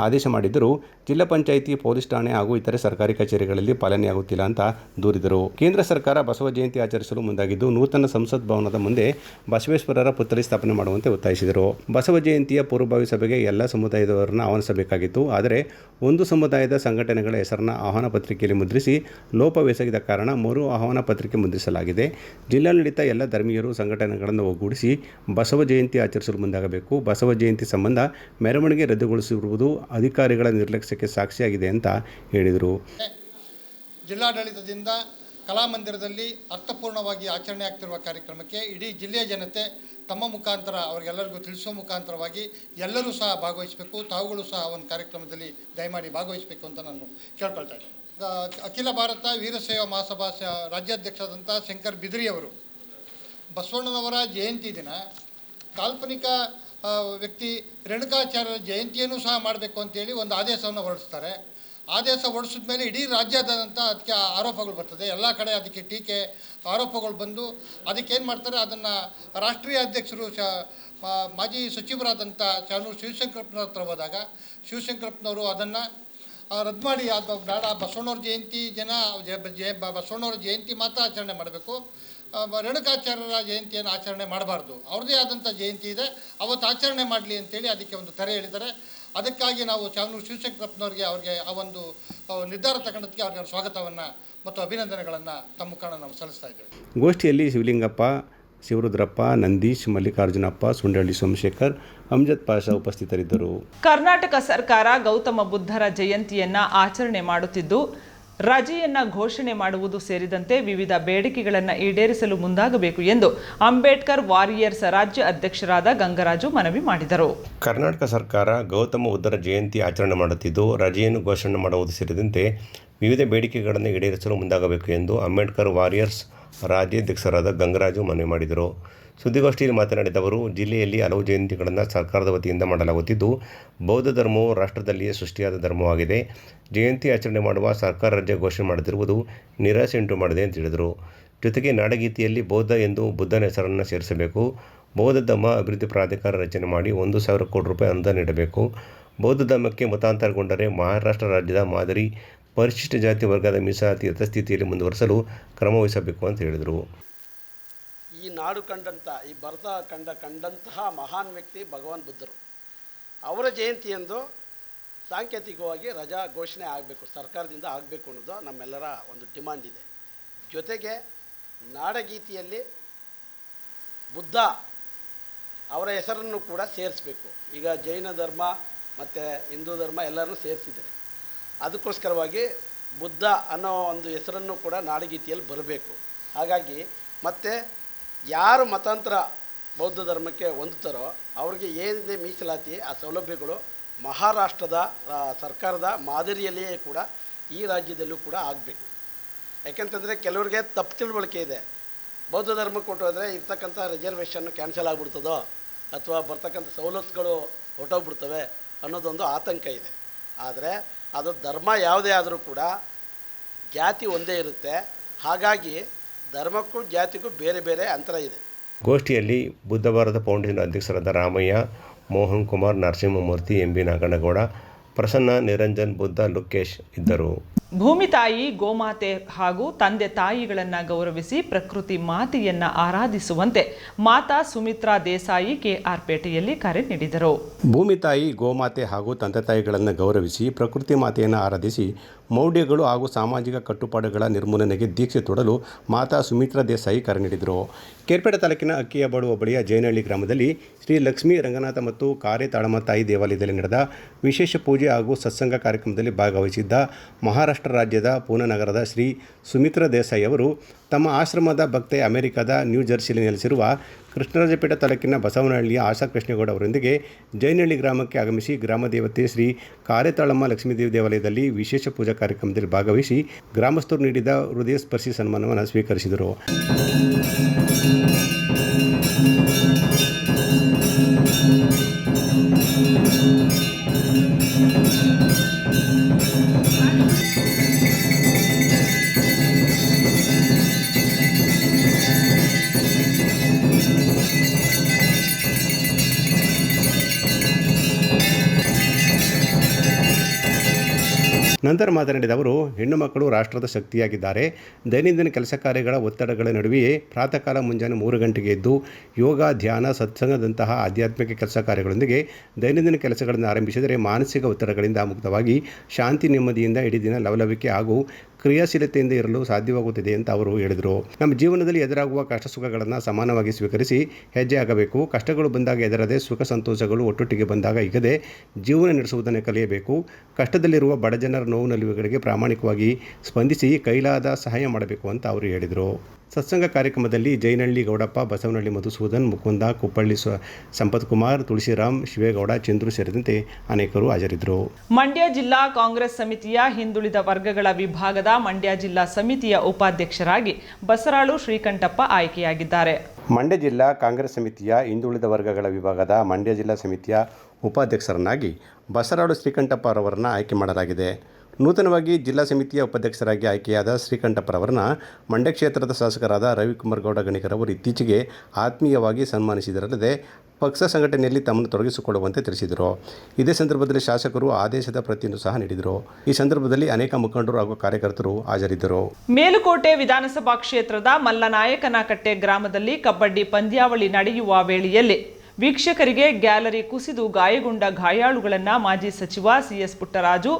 ಆದೇಶ ಮಾಡಿದ್ದರೂ. ಜಿಲ್ಲಾ ಪಂಚಾಯಿತಿ, ಪೊಲೀಸ್ ಠಾಣೆ ಹಾಗೂ ಇತರೆ ಸರ್ಕಾರಿ ಕಚೇರಿಗಳಲ್ಲಿ ಪಾಲನೆಯಾಗುತ್ತಿಲ್ಲ ಅಂತ ದೂರಿದರು. ಕೇಂದ್ರ ಸರ್ಕಾರ ಬಸವ ಜಯಂತಿ ಆಚರಿಸಲು ಮುಂದಾಗಿದ್ದು ನೂತನ ಸಂಸತ್ ಭವನದ ಮುಂದೆ ಬಸವೇಶ್ವರರ ಪುತ್ಥಳಿ ಸ್ಥಾಪನೆ ಮಾಡುವಂತೆ ಒತ್ತಾಯಿಸಿದರು. ಬಸವ ಜಯಂತಿಯ ಪೂರ್ವಭಾವಿ ಸಭೆಗೆ ಎಲ್ಲ ಸಮುದಾಯದವರನ್ನು ಆಹ್ವಾನಿಸಬೇಕಾಗಿತ್ತು. ಆದರೆ ಒಂದು ಸಮುದಾಯದ ಸಂಘಟನೆಗಳ ಹೆಸರನ್ನು ಆಹ್ವಾನ ಪತ್ರಿಕೆಯಲ್ಲಿ ಮುದ್ರಿಸಿ ಲೋಪವೆಸಗಿದ ಕಾರಣ ಮರು ಆಹ್ವಾನ ಪತ್ರಿಕೆ ಮುದ್ರಿಸಲಾಗಿದೆ. ಜಿಲ್ಲಾಡಳಿತ ಎಲ್ಲ ಧರ್ಮೀಯರು ಸಂಘಟನೆಗಳನ್ನು ಒಗ್ಗೂಡಿಸಿ ಬಸವ ಜಯಂತಿ ಆಚರಿಸಲು ಮುಂದಾಗಬೇಕು. ಬಸವ ಜಯಂತಿ ಸಂಬಂಧ ಮೆರವಣಿಗೆ ರದ್ದುಗೊಳಿಸಿರುವುದು ಅಧಿಕಾರಿಗಳ ನಿರ್ಲಕ್ಷ್ಯಕ್ಕೆ ಸಾಕ್ಷಿಯಾಗಿದೆ ಅಂತ ಹೇಳಿದರು. ಜಿಲ್ಲಾಡಳಿತದಿಂದ ಕಲಾಮಂದಿರದಲ್ಲಿ ಅರ್ಥಪೂರ್ಣವಾಗಿ ಆಚರಣೆ ಆಗ್ತಿರುವ ಕಾರ್ಯಕ್ರಮಕ್ಕೆ ಇಡೀ ಜಿಲ್ಲೆಯ ಜನತೆ ತಮ್ಮ ಮುಖಾಂತರ ಅವರಿಗೆಲ್ಲರಿಗೂ ತಿಳಿಸುವ ಮುಖಾಂತರವಾಗಿ ಎಲ್ಲರೂ ಸಹ ಭಾಗವಹಿಸಬೇಕು. ತಾವುಗಳು ಸಹ ಒಂದು ಕಾರ್ಯಕ್ರಮದಲ್ಲಿ ದಯಮಾಡಿ ಭಾಗವಹಿಸಬೇಕು ಅಂತ ನಾನು ಕೇಳ್ಕೊಳ್ತಾ ಇದ್ದೇನೆ. ಅಖಿಲ ಭಾರತ ವೀರಶೈವ ಮಹಾಸಭಾ ರಾಜ್ಯಾಧ್ಯಕ್ಷರಾದಂಥ ಶಂಕರ್ ಬಿದ್ರಿಯವರು ಬಸವಣ್ಣನವರ ಜಯಂತಿ ದಿನ ಕಾಲ್ಪನಿಕ ವ್ಯಕ್ತಿ ರೇಣುಕಾಚಾರ್ಯರ ಜಯಂತಿಯನ್ನು ಸಹ ಮಾಡಬೇಕು ಅಂತೇಳಿ ಒಂದು ಆದೇಶವನ್ನು ಹೊರಡಿಸ್ತಾರೆ. ಆದೇಶ ಹೊರಡಿಸಿದ ಮೇಲೆ ಇಡೀ ರಾಜ್ಯಾದ್ಯಂತ ಅದಕ್ಕೆ ಆರೋಪಗಳು ಬರ್ತದೆ. ಎಲ್ಲ ಕಡೆ ಅದಕ್ಕೆ ಟೀಕೆ, ಆರೋಪಗಳು ಬಂದು ಅದಕ್ಕೆ ಏನು ಮಾಡ್ತಾರೆ, ಅದನ್ನು ರಾಷ್ಟ್ರೀಯ ಅಧ್ಯಕ್ಷರು ಶ ಮಾಜಿ ಸಚಿವರಾದಂಥ ಶಾನೂರು ಶಿವಶಂಕರಪ್ಪನವ್ರ ಹತ್ರ ಹೋದಾಗ, ಶಿವಶಂಕರಪ್ಪನವರು ಅದನ್ನು ರದ್ದು ಮಾಡಿ ಅದು ಬೇಡ ಬಸವಣ್ಣವ್ರ ಜಯಂತಿ ಜನ ಬಸವಣ್ಣವ್ರ ಜಯಂತಿ ಮಾತ್ರ ಆಚರಣೆ ಮಾಡಬೇಕು. ರೇಣುಕಾಚಾರ್ಯರ ಜಯಂತಿಯನ್ನು ಆಚರಣೆ ಮಾಡಬಾರ್ದು. ಅವ್ರದ್ದೇ ಆದಂಥ ಜಯಂತಿ ಇದೆ. ಅವತ್ತು ಆಚರಣೆ ಮಾಡಲಿ ಅಂತೇಳಿ ಅದಕ್ಕೆ ಒಂದು ತೆರೆ ಹೇಳಿದ್ದಾರೆ. ಅದಕ್ಕಾಗಿ ನಾವು ಚಾಮನೂರು ಶಿವಶಂಕರಪ್ಪನವ್ರಿಗೆ ಅವ್ರಿಗೆ ಆ ಒಂದು ನಿರ್ಧಾರ ತಗೊಂಡದಕ್ಕೆ ಅವ್ರಿಗೆ ಸ್ವಾಗತವನ್ನು ಮತ್ತು ಅಭಿನಂದನೆಗಳನ್ನು ತಮ್ಮ ಕಾರಣ ನಾವು ಸಲ್ಲಿಸ್ತಾ ಇದ್ದೇವೆ. ಗೋಷ್ಠಿಯಲ್ಲಿ ಶಿವಲಿಂಗಪ್ಪ ಶಿವರುದ್ರಪ್ಪ ನಂದೀಶ್ ಮಲ್ಲಿಕಾರ್ಜುನಪ್ಪ ಸುಂಡಳ್ಳಿ ಸೋಮಶೇಖರ್ ಅಮ್ಜದ್ ಪಾಷ ಉಪಸ್ಥಿತರಿದ್ದರು. ಕರ್ನಾಟಕ ಸರ್ಕಾರ ಗೌತಮ ಬುದ್ಧರ ಜಯಂತಿಯನ್ನ ಆಚರಣೆ ಮಾಡುತ್ತಿದ್ದು ರಜೆಯನ್ನ ಘೋಷಣೆ ಮಾಡುವುದು ಸೇರಿದಂತೆ ವಿವಿಧ ಬೇಡಿಕೆಗಳನ್ನು ಈಡೇರಿಸಲು ಮುಂದಾಗಬೇಕು ಎಂದು ಅಂಬೇಡ್ಕರ್ ವಾರಿಯರ್ಸ್ ರಾಜ್ಯ ಅಧ್ಯಕ್ಷರಾದ ಗಂಗರಾಜು ಮನವಿ ಮಾಡಿದರು. ಕರ್ನಾಟಕ ಸರ್ಕಾರ ಗೌತಮ ಬುದ್ಧರ ಜಯಂತಿ ಆಚರಣೆ ಮಾಡುತ್ತಿದ್ದು, ರಜೆಯನ್ನು ಘೋಷಣೆ ಮಾಡುವುದು ಸೇರಿದಂತೆ ವಿವಿಧ ಬೇಡಿಕೆಗಳನ್ನು ಈಡೇರಿಸಲು ಮುಂದಾಗಬೇಕು ಎಂದು ಅಂಬೇಡ್ಕರ್ ವಾರಿಯರ್ಸ್ ರಾಜ್ಯಾಧ್ಯಕ್ಷರಾದ ಗಂಗರಾಜು ಮನವಿ ಮಾಡಿದರು. ಸುದ್ದಿಗೋಷ್ಠಿಯಲ್ಲಿ ಮಾತನಾಡಿದ ಅವರು, ಜಿಲ್ಲೆಯಲ್ಲಿ ಹಲವು ಜಯಂತಿಗಳನ್ನು ಸರ್ಕಾರದ ವತಿಯಿಂದ ಮಾಡಲಾಗುತ್ತಿದ್ದು, ಬೌದ್ಧ ಧರ್ಮವು ರಾಷ್ಟ್ರದಲ್ಲಿಯೇ ಸೃಷ್ಟಿಯಾದ ಧರ್ಮವಾಗಿದೆ. ಜಯಂತಿ ಆಚರಣೆ ಮಾಡುವ ಸರ್ಕಾರ ರಜೆ ಘೋಷಣೆ ಮಾಡುತ್ತಿರುವುದು ನಿರಾಸೆ ಉಂಟು ಮಾಡಿದೆ ಅಂತ ಹೇಳಿದರು. ಜೊತೆಗೆ ನಾಡಗೀತೆಯಲ್ಲಿ ಬೌದ್ಧ ಎಂದು ಬುದ್ಧನ ಹೆಸರನ್ನು ಸೇರಿಸಬೇಕು. ಬೌದ್ಧ ಧರ್ಮ ಅಭಿವೃದ್ಧಿ ಪ್ರಾಧಿಕಾರ ರಚನೆ ಮಾಡಿ ಒಂದು ಸಾವಿರ ಕೋಟಿ ರೂಪಾಯಿ ಅನುದಾನ ನೀಡಬೇಕು. ಬೌದ್ಧ ಧರ್ಮಕ್ಕೆ ಮತಾಂತರಗೊಂಡರೆ ಮಹಾರಾಷ್ಟ್ರ ರಾಜ್ಯದ ಮಾದರಿ ಪರಿಶಿಷ್ಟ ಜಾತಿ ವರ್ಗದ ಮೀಸಲಾತಿ ಯಥಸ್ಥಿತಿಯಲ್ಲಿ ಮುಂದುವರಿಸಲು ಕ್ರಮ ವಹಿಸಬೇಕು ಅಂತ ಹೇಳಿದರು. ಈ ನಾಡು ಕಂಡಂಥ ಈ ಭರತ ಕಂಡ ಕಂಡಂತಹ ಮಹಾನ್ ವ್ಯಕ್ತಿ ಭಗವಾನ್ ಬುದ್ಧರು. ಅವರ ಜಯಂತಿಯಂದು ಸಾಂಕೇತಿಕವಾಗಿ ರಜಾ ಘೋಷಣೆ ಆಗಬೇಕು, ಸರ್ಕಾರದಿಂದ ಆಗಬೇಕು ಅನ್ನೋದು ನಮ್ಮೆಲ್ಲರ ಒಂದು ಡಿಮಾಂಡ್ ಇದೆ. ಜೊತೆಗೆ ನಾಡಗೀತಿಯಲ್ಲಿ ಬುದ್ಧ ಅವರ ಹೆಸರನ್ನು ಕೂಡ ಸೇರಿಸಬೇಕು. ಈಗ ಜೈನ ಧರ್ಮ ಮತ್ತು ಹಿಂದೂ ಧರ್ಮ ಎಲ್ಲರನ್ನೂ ಸೇರಿಸಿದ್ದಾರೆ. ಅದಕ್ಕೋಸ್ಕರವಾಗಿ ಬುದ್ಧ ಅನ್ನೋ ಒಂದು ಹೆಸರನ್ನು ಕೂಡ ನಾಡಗೀತೆಯಲ್ಲಿ ಬರಬೇಕು. ಹಾಗಾಗಿ ಮತ್ತು ಯಾರು ಮತಾಂತರ ಬೌದ್ಧ ಧರ್ಮಕ್ಕೆ ಹೊಂದುತ್ತಾರೋ ಅವ್ರಿಗೆ ಏನಿದೆ ಮೀಸಲಾತಿ, ಆ ಸೌಲಭ್ಯಗಳು ಮಹಾರಾಷ್ಟ್ರದ ಸರ್ಕಾರದ ಮಾದರಿಯಲ್ಲಿಯೇ ಕೂಡ ಈ ರಾಜ್ಯದಲ್ಲೂ ಕೂಡ ಆಗಬೇಕು. ಯಾಕೆಂತಂದರೆ ಕೆಲವರಿಗೆ ತಪ್ಪು ತಿಳುವಳಿಕೆ ಇದೆ. ಬೌದ್ಧ ಧರ್ಮಕ್ಕೆ ಕೊಟ್ಟೋದ್ರೆ ಇರ್ತಕ್ಕಂಥ ರಿಸರ್ವೇಷನ್ ಕ್ಯಾನ್ಸಲ್ ಆಗಿಬಿಡ್ತದೋ ಅಥವಾ ಬರ್ತಕ್ಕಂಥ ಸವಲತ್ತುಗಳು ಹೊಟ್ಟೋಗ್ಬಿಡ್ತವೆ ಅನ್ನೋದೊಂದು ಆತಂಕ ಇದೆ. ಆದರೆ ಅದು ಧರ್ಮ ಯಾವುದೇ ಆದರೂ ಕೂಡ ಜಾತಿ ಒಂದೇ ಇರುತ್ತೆ. ಹಾಗಾಗಿ ಧರ್ಮಕ್ಕೂ ಜಾತಿಗೂ ಬೇರೆ ಬೇರೆ ಅಂತರ ಇದೆ. ಗೋಷ್ಠಿಯಲ್ಲಿ ಬುದ್ಧ ಭಾರತ ಫೌಂಡೇಶನ್ ಅಧ್ಯಕ್ಷರಾದ ರಾಮಯ್ಯ, ಮೋಹನ್ ಕುಮಾರ್, ನರಸಿಂಹಮೂರ್ತಿ, ಎಂ ಬಿ ನಾಗಣ್ಣಗೌಡ ಪ್ರಸನ್ನ ನಿರಂಜನ್ ಬುದ್ಧ ಲುಕೇಶ್ ಇದ್ದರು. ಭೂಮಿ ತಾಯಿ ಗೋಮಾತೆ ಹಾಗೂ ತಂದೆ ತಾಯಿಗಳನ್ನು ಗೌರವಿಸಿ ಪ್ರಕೃತಿ ಮಾತೆಯನ್ನ ಆರಾಧಿಸುವಂತೆ ಮಾತಾ ಸುಮಿತ್ರಾ ದೇಸಾಯಿ ಕೆಆರ್ ಪೇಟೆಯಲ್ಲಿ ಕರೆ ನೀಡಿದರು. ಭೂಮಿ ತಾಯಿ ಗೋಮಾತೆ ಹಾಗೂ ತಂದೆ ತಾಯಿಗಳನ್ನು ಗೌರವಿಸಿ ಪ್ರಕೃತಿ ಮಾತೆಯನ್ನು ಆರಾಧಿಸಿ ಮೌಢ್ಯಗಳು ಹಾಗೂ ಸಾಮಾಜಿಕ ಕಟ್ಟುಪಾಡುಗಳ ನಿರ್ಮೂಲನೆಗೆ ದೀಕ್ಷೆ ತೊಡಲು ಮಾತಾ ಸುಮಿತ್ರಾ ದೇಸಾಯಿ ಕರೆ ನೀಡಿದರು. ಕೇರ್ಪೇಟೆ ತಾಲೂಕಿನ ಅಕ್ಕಿಯಬಾಡು ಹೋಬಳಿಯ ಜೈನಹಳ್ಳಿ ಗ್ರಾಮದಲ್ಲಿ ಶ್ರೀ ಲಕ್ಷ್ಮೀ ರಂಗನಾಥ ಮತ್ತು ಕಾರೆ ತಾಳಮ್ಮ ತಾಯಿ ದೇವಾಲಯದಲ್ಲಿ ನಡೆದ ವಿಶೇಷ ಪೂಜೆ ಹಾಗೂ ಸತ್ಸಂಗ ಕಾರ್ಯಕ್ರಮದಲ್ಲಿ ಭಾಗವಹಿಸಿದ್ದ ಮಹಾರಾಷ್ಟ್ರ ರಾಜ್ಯದ ಪೂನಾ ನಗರದ ಶ್ರೀ ಸುಮಿತ್ರ ದೇಸಾಯಿ ಅವರು ತಮ್ಮ ಆಶ್ರಮದ ಭಕ್ತೆ ಅಮೆರಿಕದ ನ್ಯೂ ಜರ್ಸಿಯಲ್ಲಿ ನೆಲೆಸಿರುವ ಕೃಷ್ಣರಾಜಪೇಟೆ ತಾಲೂಕಿನ ಬಸವನಹಳ್ಳಿಯ ಆಶಾ ಕೃಷ್ಣೇಗೌಡ ಅವರೊಂದಿಗೆ ಜೈನಹಳ್ಳಿ ಗ್ರಾಮಕ್ಕೆ ಆಗಮಿಸಿ ಗ್ರಾಮ ದೇವತೆ ಶ್ರೀ ಕಾರ್ಯತಾಳಮ್ಮ ಲಕ್ಷ್ಮೀದೇವಿ ದೇವಾಲಯದಲ್ಲಿ ವಿಶೇಷ ಪೂಜಾ ಕಾರ್ಯಕ್ರಮದಲ್ಲಿ ಭಾಗವಹಿಸಿ ಗ್ರಾಮಸ್ಥರು ನೀಡಿದ ಹೃದಯ ಸ್ಪರ್ಶಿ ಸನ್ಮಾನವನ್ನು ಸ್ವೀಕರಿಸಿದರು. ನಂತರ ಮಾತನಾಡಿದ ಅವರು, ಹೆಣ್ಣು ಮಕ್ಕಳು ರಾಷ್ಟ್ರದ ಶಕ್ತಿಯಾಗಿದ್ದಾರೆ. ದೈನಂದಿನ ಕೆಲಸ ಕಾರ್ಯಗಳ ಒತ್ತಡಗಳ ನಡುವೆಯೇ ಪ್ರಾತಃ ಕಾಲ ಮುಂಜಾನೆ ಮೂರು ಗಂಟೆಗೆ ಎದ್ದು ಯೋಗ, ಧ್ಯಾನ, ಸತ್ಸಂಗದಂತಹ ಆಧ್ಯಾತ್ಮಿಕ ಕೆಲಸ ಕಾರ್ಯಗಳೊಂದಿಗೆ ದೈನಂದಿನ ಕೆಲಸಗಳನ್ನು ಆರಂಭಿಸಿದರೆ ಮಾನಸಿಕ ಒತ್ತಡಗಳಿಂದ ಮುಕ್ತವಾಗಿ, ಶಾಂತಿ ನೆಮ್ಮದಿಯಿಂದ ಇಡೀ ದಿನ ಲವಲವಿಕೆ ಹಾಗೂ ಕ್ರಿಯಾಶೀಲತೆಯಿಂದ ಇರಲು ಸಾಧ್ಯವಾಗುತ್ತಿದೆ ಅಂತ ಅವರು ಹೇಳಿದರು. ನಮ್ಮ ಜೀವನದಲ್ಲಿ ಎದುರಾಗುವ ಕಷ್ಟ ಸುಖಗಳನ್ನು ಸಮಾನವಾಗಿ ಸ್ವೀಕರಿಸಿ ಹೆಜ್ಜೆ ಆಗಬೇಕು ಕಷ್ಟಗಳು ಬಂದಾಗ ಎದರದೆ ಸುಖ ಸಂತೋಷಗಳು ಒಟ್ಟೊಟ್ಟಿಗೆ ಬಂದಾಗ ಈಗದೆ ಜೀವನ ನಡೆಸುವುದನ್ನು ಕಲಿಯಬೇಕು. ಕಷ್ಟದಲ್ಲಿರುವ ಬಡ ಜನರ ನೋವು ನಲಿವುಗಳಿಗೆ ಪ್ರಾಮಾಣಿಕವಾಗಿ ಸ್ಪಂದಿಸಿ ಕೈಲಾದ ಸಹಾಯ ಮಾಡಬೇಕು ಅಂತ ಅವರು ಹೇಳಿದರು. ಸತ್ಸಂಗ ಕಾರ್ಯಕ್ರಮದಲ್ಲಿ ಜೈನಹಳ್ಳಿ ಗೌಡಪ್ಪ ಬಸವನಹಳ್ಳಿ ಮಧುಸೂದನ್ ಮುಕುಂದ ಕುಪ್ಪಳ್ಳಿ ಸಂಪತ್ ಕುಮಾರ್ ತುಳಸಿರಾಮ್ ಶಿವೇಗೌಡ ಚಂದ್ರು ಸೇರಿದಂತೆ ಅನೇಕರು ಹಾಜರಿದ್ದರು. ಮಂಡ್ಯ ಜಿಲ್ಲಾ ಕಾಂಗ್ರೆಸ್ ಸಮಿತಿಯ ಹಿಂದುಳಿದ ವರ್ಗಗಳ ವಿಭಾಗದ ಮಂಡ್ಯ ಜಿಲ್ಲಾ ಸಮಿತಿಯ ಉಪಾಧ್ಯಕ್ಷರಾಗಿ ಬಸರಾಳು ಶ್ರೀಕಂಠಪ್ಪ ಆಯ್ಕೆಯಾಗಿದ್ದಾರೆ. ಮಂಡ್ಯ ಜಿಲ್ಲಾ ಕಾಂಗ್ರೆಸ್ ಸಮಿತಿಯ ಹಿಂದುಳಿದ ವರ್ಗಗಳ ವಿಭಾಗದ ಮಂಡ್ಯ ಜಿಲ್ಲಾ ಸಮಿತಿಯ ಉಪಾಧ್ಯಕ್ಷರನ್ನಾಗಿ ಬಸರಾಳು ಶ್ರೀಕಂಠಪ್ಪ ಅವರನ್ನು ಆಯ್ಕೆ ಮಾಡಲಾಗಿದೆ. ನೂತನವಾಗಿ ಜಿಲ್ಲಾ ಸಮಿತಿಯ ಉಪಾಧ್ಯಕ್ಷರಾಗಿ ಆಯ್ಕೆಯಾದ ಶ್ರೀಕಂಠಪ್ಪರವರನ್ನ ಮಂಡ್ಯ ಕ್ಷೇತ್ರದ ಶಾಸಕರಾದ ರವಿಕುಮಾರ್ ಗೌಡ ಗಣಿಕರವರು ಇತ್ತೀಚೆಗೆ ಆತ್ಮೀಯವಾಗಿ ಸನ್ಮಾನಿಸಿದರಲ್ಲದೆ ಪಕ್ಷ ಸಂಘಟನೆಯಲ್ಲಿ ತಮ್ಮನ್ನು ತೊಡಗಿಸಿಕೊಳ್ಳುವಂತೆ ತಿಳಿಸಿದರು. ಇದೇ ಸಂದರ್ಭದಲ್ಲಿ ಶಾಸಕರು ಆದೇಶದ ಪ್ರತಿಯನ್ನು ಸಹ ನೀಡಿದರು. ಈ ಸಂದರ್ಭದಲ್ಲಿ ಅನೇಕ ಮುಖಂಡರು ಹಾಗೂ ಕಾರ್ಯಕರ್ತರು ಹಾಜರಿದ್ದರು. ಮೇಲುಕೋಟೆ ವಿಧಾನಸಭಾ ಕ್ಷೇತ್ರದ ಮಲ್ಲನಾಯಕನಕಟ್ಟೆ ಗ್ರಾಮದಲ್ಲಿ ಕಬಡ್ಡಿ ಪಂದ್ಯಾವಳಿ ನಡೆಯುವ ವೇಳೆಯಲ್ಲಿ ವೀಕ್ಷಕರಿಗೆ ಗ್ಯಾಲರಿ ಕುಸಿದು ಗಾಯಗೊಂಡ ಗಾಯಾಳುಗಳನ್ನು ಮಾಜಿ ಸಚಿವ ಸಿಎಸ್ ಪುಟ್ಟರಾಜು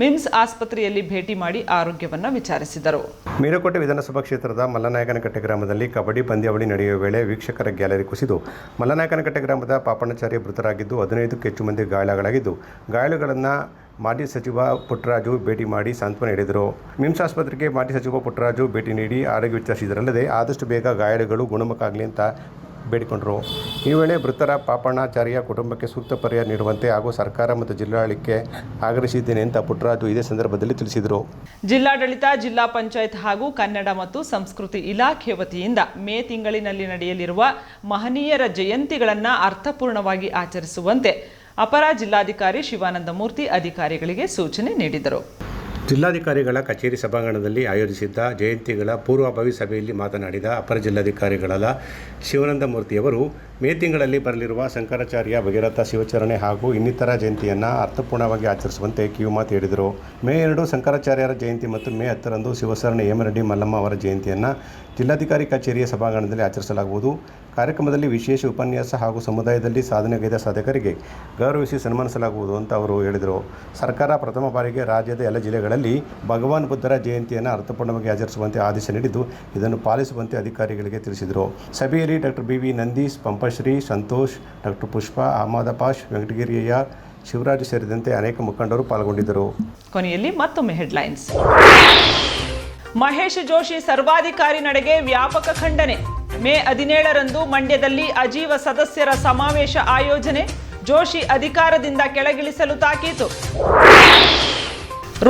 ಮಿಮ್ಸ್ ಆಸ್ಪತ್ರೆಯಲ್ಲಿ ಭೇಟಿ ಮಾಡಿ ಆರೋಗ್ಯವನ್ನು ವಿಚಾರಿಸಿದರು. ಮೇಲುಕೋಟೆ ವಿಧಾನಸಭಾ ಕ್ಷೇತ್ರದ ಮಲ್ಲನಾಯಕನಕಟ್ಟೆ ಗ್ರಾಮದಲ್ಲಿ ಕಬಡ್ಡಿ ಪಂದ್ಯಾವಳಿ ನಡೆಯುವ ವೇಳೆ ವೀಕ್ಷಕರ ಗ್ಯಾಲರಿ ಕುಸಿದು ಮಲ್ಲನಾಯಕನಕಟ್ಟೆ ಗ್ರಾಮದ ಪಾಪಣ್ಣಾಚಾರ್ಯ ಮೃತರಾಗಿದ್ದು, ಹದಿನೈದಕ್ಕೂ ಹೆಚ್ಚು ಮಂದಿ ಗಾಯಾಳುಗಳಾಗಿದ್ದು ಗಾಯಾಳುಗಳನ್ನು ಮಾಜಿ ಸಚಿವ ಪುಟ್ಟರಾಜು ಭೇಟಿ ಮಾಡಿ ಸಾಂತ್ವನ ನೀಡಿದರು. ಮಿಮ್ಸ್ ಆಸ್ಪತ್ರೆಗೆ ಮಾಜಿ ಸಚಿವ ಪುಟ್ಟರಾಜು ಭೇಟಿ ನೀಡಿ ಆರೋಗ್ಯ ವಿಚಾರಿಸಿದರಲ್ಲದೆ ಆದಷ್ಟು ಬೇಗ ಗಾಯಾಳುಗಳು ಗುಣಮುಖ ಆಗಲಿ ಅಂತ ಬೇಡಿಕೊಂಡರು. ಈ ವೇಳೆ ಮೃತರ ಪಾಪಣ್ಣಾಚಾರ್ಯ ಕುಟುಂಬಕ್ಕೆ ಸೂಕ್ತ ಪರಿಹಾರ ನೀಡುವಂತೆ ಹಾಗೂ ಸರ್ಕಾರ ಮತ್ತು ಜಿಲ್ಲಾಡಳಿತಕ್ಕೆ ಆಗ್ರಹಿಸಿದ್ದೇನೆ ಅಂತ ಪುಟ್ಟರಾಜು ಇದೇ ಸಂದರ್ಭದಲ್ಲಿ ತಿಳಿಸಿದರು. ಜಿಲ್ಲಾಡಳಿತ, ಜಿಲ್ಲಾ ಪಂಚಾಯತ್ ಹಾಗೂ ಕನ್ನಡ ಮತ್ತು ಸಂಸ್ಕೃತಿ ಇಲಾಖೆ ವತಿಯಿಂದ ಮೇ ತಿಂಗಳಿನಲ್ಲಿ ನಡೆಯಲಿರುವ ಮಹನೀಯರ ಜಯಂತಿಗಳನ್ನು ಅರ್ಥಪೂರ್ಣವಾಗಿ ಆಚರಿಸುವಂತೆ ಅಪರ ಜಿಲ್ಲಾಧಿಕಾರಿ ಶಿವಾನಂದ ಮೂರ್ತಿ ಅಧಿಕಾರಿಗಳಿಗೆ ಸೂಚನೆ ನೀಡಿದರು. ಜಿಲ್ಲಾಧಿಕಾರಿಗಳ ಕಚೇರಿ ಸಭಾಂಗಣದಲ್ಲಿ ಆಯೋಜಿಸಿದ್ದ ಜಯಂತಿಗಳ ಪೂರ್ವಭಾವಿ ಸಭೆಯಲ್ಲಿ ಮಾತನಾಡಿದ ಅಪರ ಜಿಲ್ಲಾಧಿಕಾರಿಗಳಾದ ಶಿವಾನಂದ ಮೂರ್ತಿಯವರು ಮೇ ತಿಂಗಳಲ್ಲಿ ಬರಲಿರುವ ಶಂಕರಾಚಾರ್ಯ ಭಗೀರಥ ಶಿವಚರಣೆ ಹಾಗೂ ಇನ್ನಿತರ ಜಯಂತಿಯನ್ನು ಅರ್ಥಪೂರ್ಣವಾಗಿ ಆಚರಿಸುವಂತೆ ಕಿವಿಮಾತು ಹೇಳಿದರು ಮೇ ಎರಡು ಶಂಕರಾಚಾರ್ಯರ ಜಯಂತಿ ಮತ್ತು ಮೇ ಹತ್ತರಂದು ಶಿವಸರಣೆ ಹೇಮರೆಡ್ಡಿ ಮಲ್ಲಮ್ಮ ಅವರ ಜಯಂತಿಯನ್ನು ಜಿಲ್ಲಾಧಿಕಾರಿ ಕಚೇರಿಯ ಸಭಾಂಗಣದಲ್ಲಿ ಆಚರಿಸಲಾಗುವುದು. ಕಾರ್ಯಕ್ರಮದಲ್ಲಿ ವಿಶೇಷ ಉಪನ್ಯಾಸ ಹಾಗೂ ಸಮುದಾಯದಲ್ಲಿ ಸಾಧನೆಗೈದ ಸಾಧಕರಿಗೆ ಗೌರವಿಸಿ ಸನ್ಮಾನಿಸಲಾಗುವುದು ಅಂತ ಅವರು ಹೇಳಿದರು. ಸರ್ಕಾರ ಪ್ರಥಮ ಬಾರಿಗೆ ರಾಜ್ಯದ ಎಲ್ಲ ಜಿಲ್ಲೆಗಳಲ್ಲಿ ಭಗವಾನ್ ಬುದ್ಧರ ಜಯಂತಿಯನ್ನು ಅರ್ಥಪೂರ್ಣವಾಗಿ ಆಚರಿಸುವಂತೆ ಆದೇಶ ನೀಡಿದ್ದು, ಇದನ್ನು ಪಾಲಿಸುವಂತೆ ಅಧಿಕಾರಿಗಳಿಗೆ ತಿಳಿಸಿದರು. ಸಭೆಯಲ್ಲಿ doctor B V Nandish Pampashri Santosh, doctor Pushpa Ahmed ವೆಂಕಟಗಿರಿಯ Shivraj ಸೇರಿದಂತೆ ಅನೇಕ ಮುಖಂಡರು ಪಾಲ್ಗೊಂಡಿದ್ದರು. ಕೊನೆಯಲ್ಲಿ ಮತ್ತೊಮ್ಮೆ ಹೆಡ್ಲೈನ್ಸ್. ಮಹೇಶ್ ಜೋಶಿ ಸರ್ವಾಧಿಕಾರಿ ನಡೆಗೆ ವ್ಯಾಪಕ ಖಂಡನೆ. ಮೇ ಹದಿನೇಳರಂದು ಮಂಡ್ಯದಲ್ಲಿ ಅಜೀವ ಸದಸ್ಯರ ಸಮಾವೇಶ ಆಯೋಜನೆ. ಜೋಶಿ ಅಧಿಕಾರದಿಂದ ಕೆಳಗಿಳಿಸಲು ತಾಕೀತು.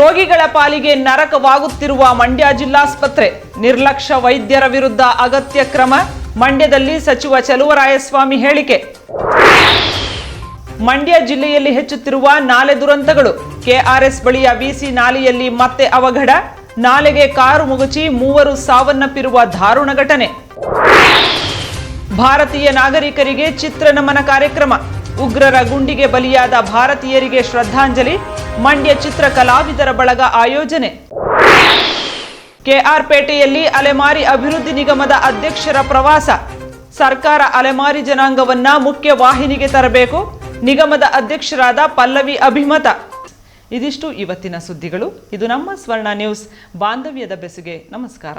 ರೋಗಿಗಳ ಪಾಲಿಗೆ ನರಕವಾಗುತ್ತಿರುವ ಮಂಡ್ಯ ಜಿಲ್ಲಾಸ್ಪತ್ರೆ. ನಿರ್ಲಕ್ಷ್ಯ ವೈದ್ಯರ ವಿರುದ್ಧ ಅಗತ್ಯ ಕ್ರಮ. ಮಂಡ್ಯದಲ್ಲಿ ಸಚಿವ ಚಲುವರಾಯಸ್ವಾಮಿ ಹೇಳಿಕೆ. ಮಂಡ್ಯ ಜಿಲ್ಲೆಯಲ್ಲಿ ಹೆಚ್ಚುತ್ತಿರುವ ನಾಲೆ ದುರಂತಗಳು. ಕೆಆರ್ಎಸ್ ಬಳಿಯ ವಿಸಿ ನಾಲೆಯಲ್ಲಿ ಮತ್ತೆ ಅವಘಡ. ನಾಲೆಗೆ ಕಾರು ಮುಗುಚಿ ಮೂವರು ಸಾವನ್ನಪ್ಪಿರುವ ದಾರುಣ ಘಟನೆ. ಭಾರತೀಯ ನಾಗರಿಕರಿಗೆ ಚಿತ್ರ ನಮನ ಕಾರ್ಯಕ್ರಮ. ಉಗ್ರರ ಗುಂಡಿಗೆ ಬಲಿಯಾದ ಭಾರತೀಯರಿಗೆ ಶ್ರದ್ಧಾಂಜಲಿ. ಮಂಡ್ಯ ಚಿತ್ರ ಕಲಾವಿದರ ಬಳಗ ಆಯೋಜನೆ. ಕೆಆರ್ ಪೇಟೆಯಲ್ಲಿ ಅಲೆಮಾರಿ ಅಭಿವೃದ್ಧಿ ನಿಗಮದ ಅಧ್ಯಕ್ಷರ ಪ್ರವಾಸ. ಸರ್ಕಾರ ಅಲೆಮಾರಿ ಜನಾಂಗವನ್ನ ಮುಖ್ಯ ವಾಹಿನಿಗೆ ತರಬೇಕು. ನಿಗಮದ ಅಧ್ಯಕ್ಷರಾದ ಪಲ್ಲವಿ ಅಭಿಮತ. ಇದಿಷ್ಟು ಇವತ್ತಿನ ಸುದ್ದಿಗಳು. ಇದು ನಮ್ಮ ಸ್ವರ್ಣ ನ್ಯೂಸ್. ಬಾಂಧವ್ಯದ ಬೆಸುಗೆ. ನಮಸ್ಕಾರ.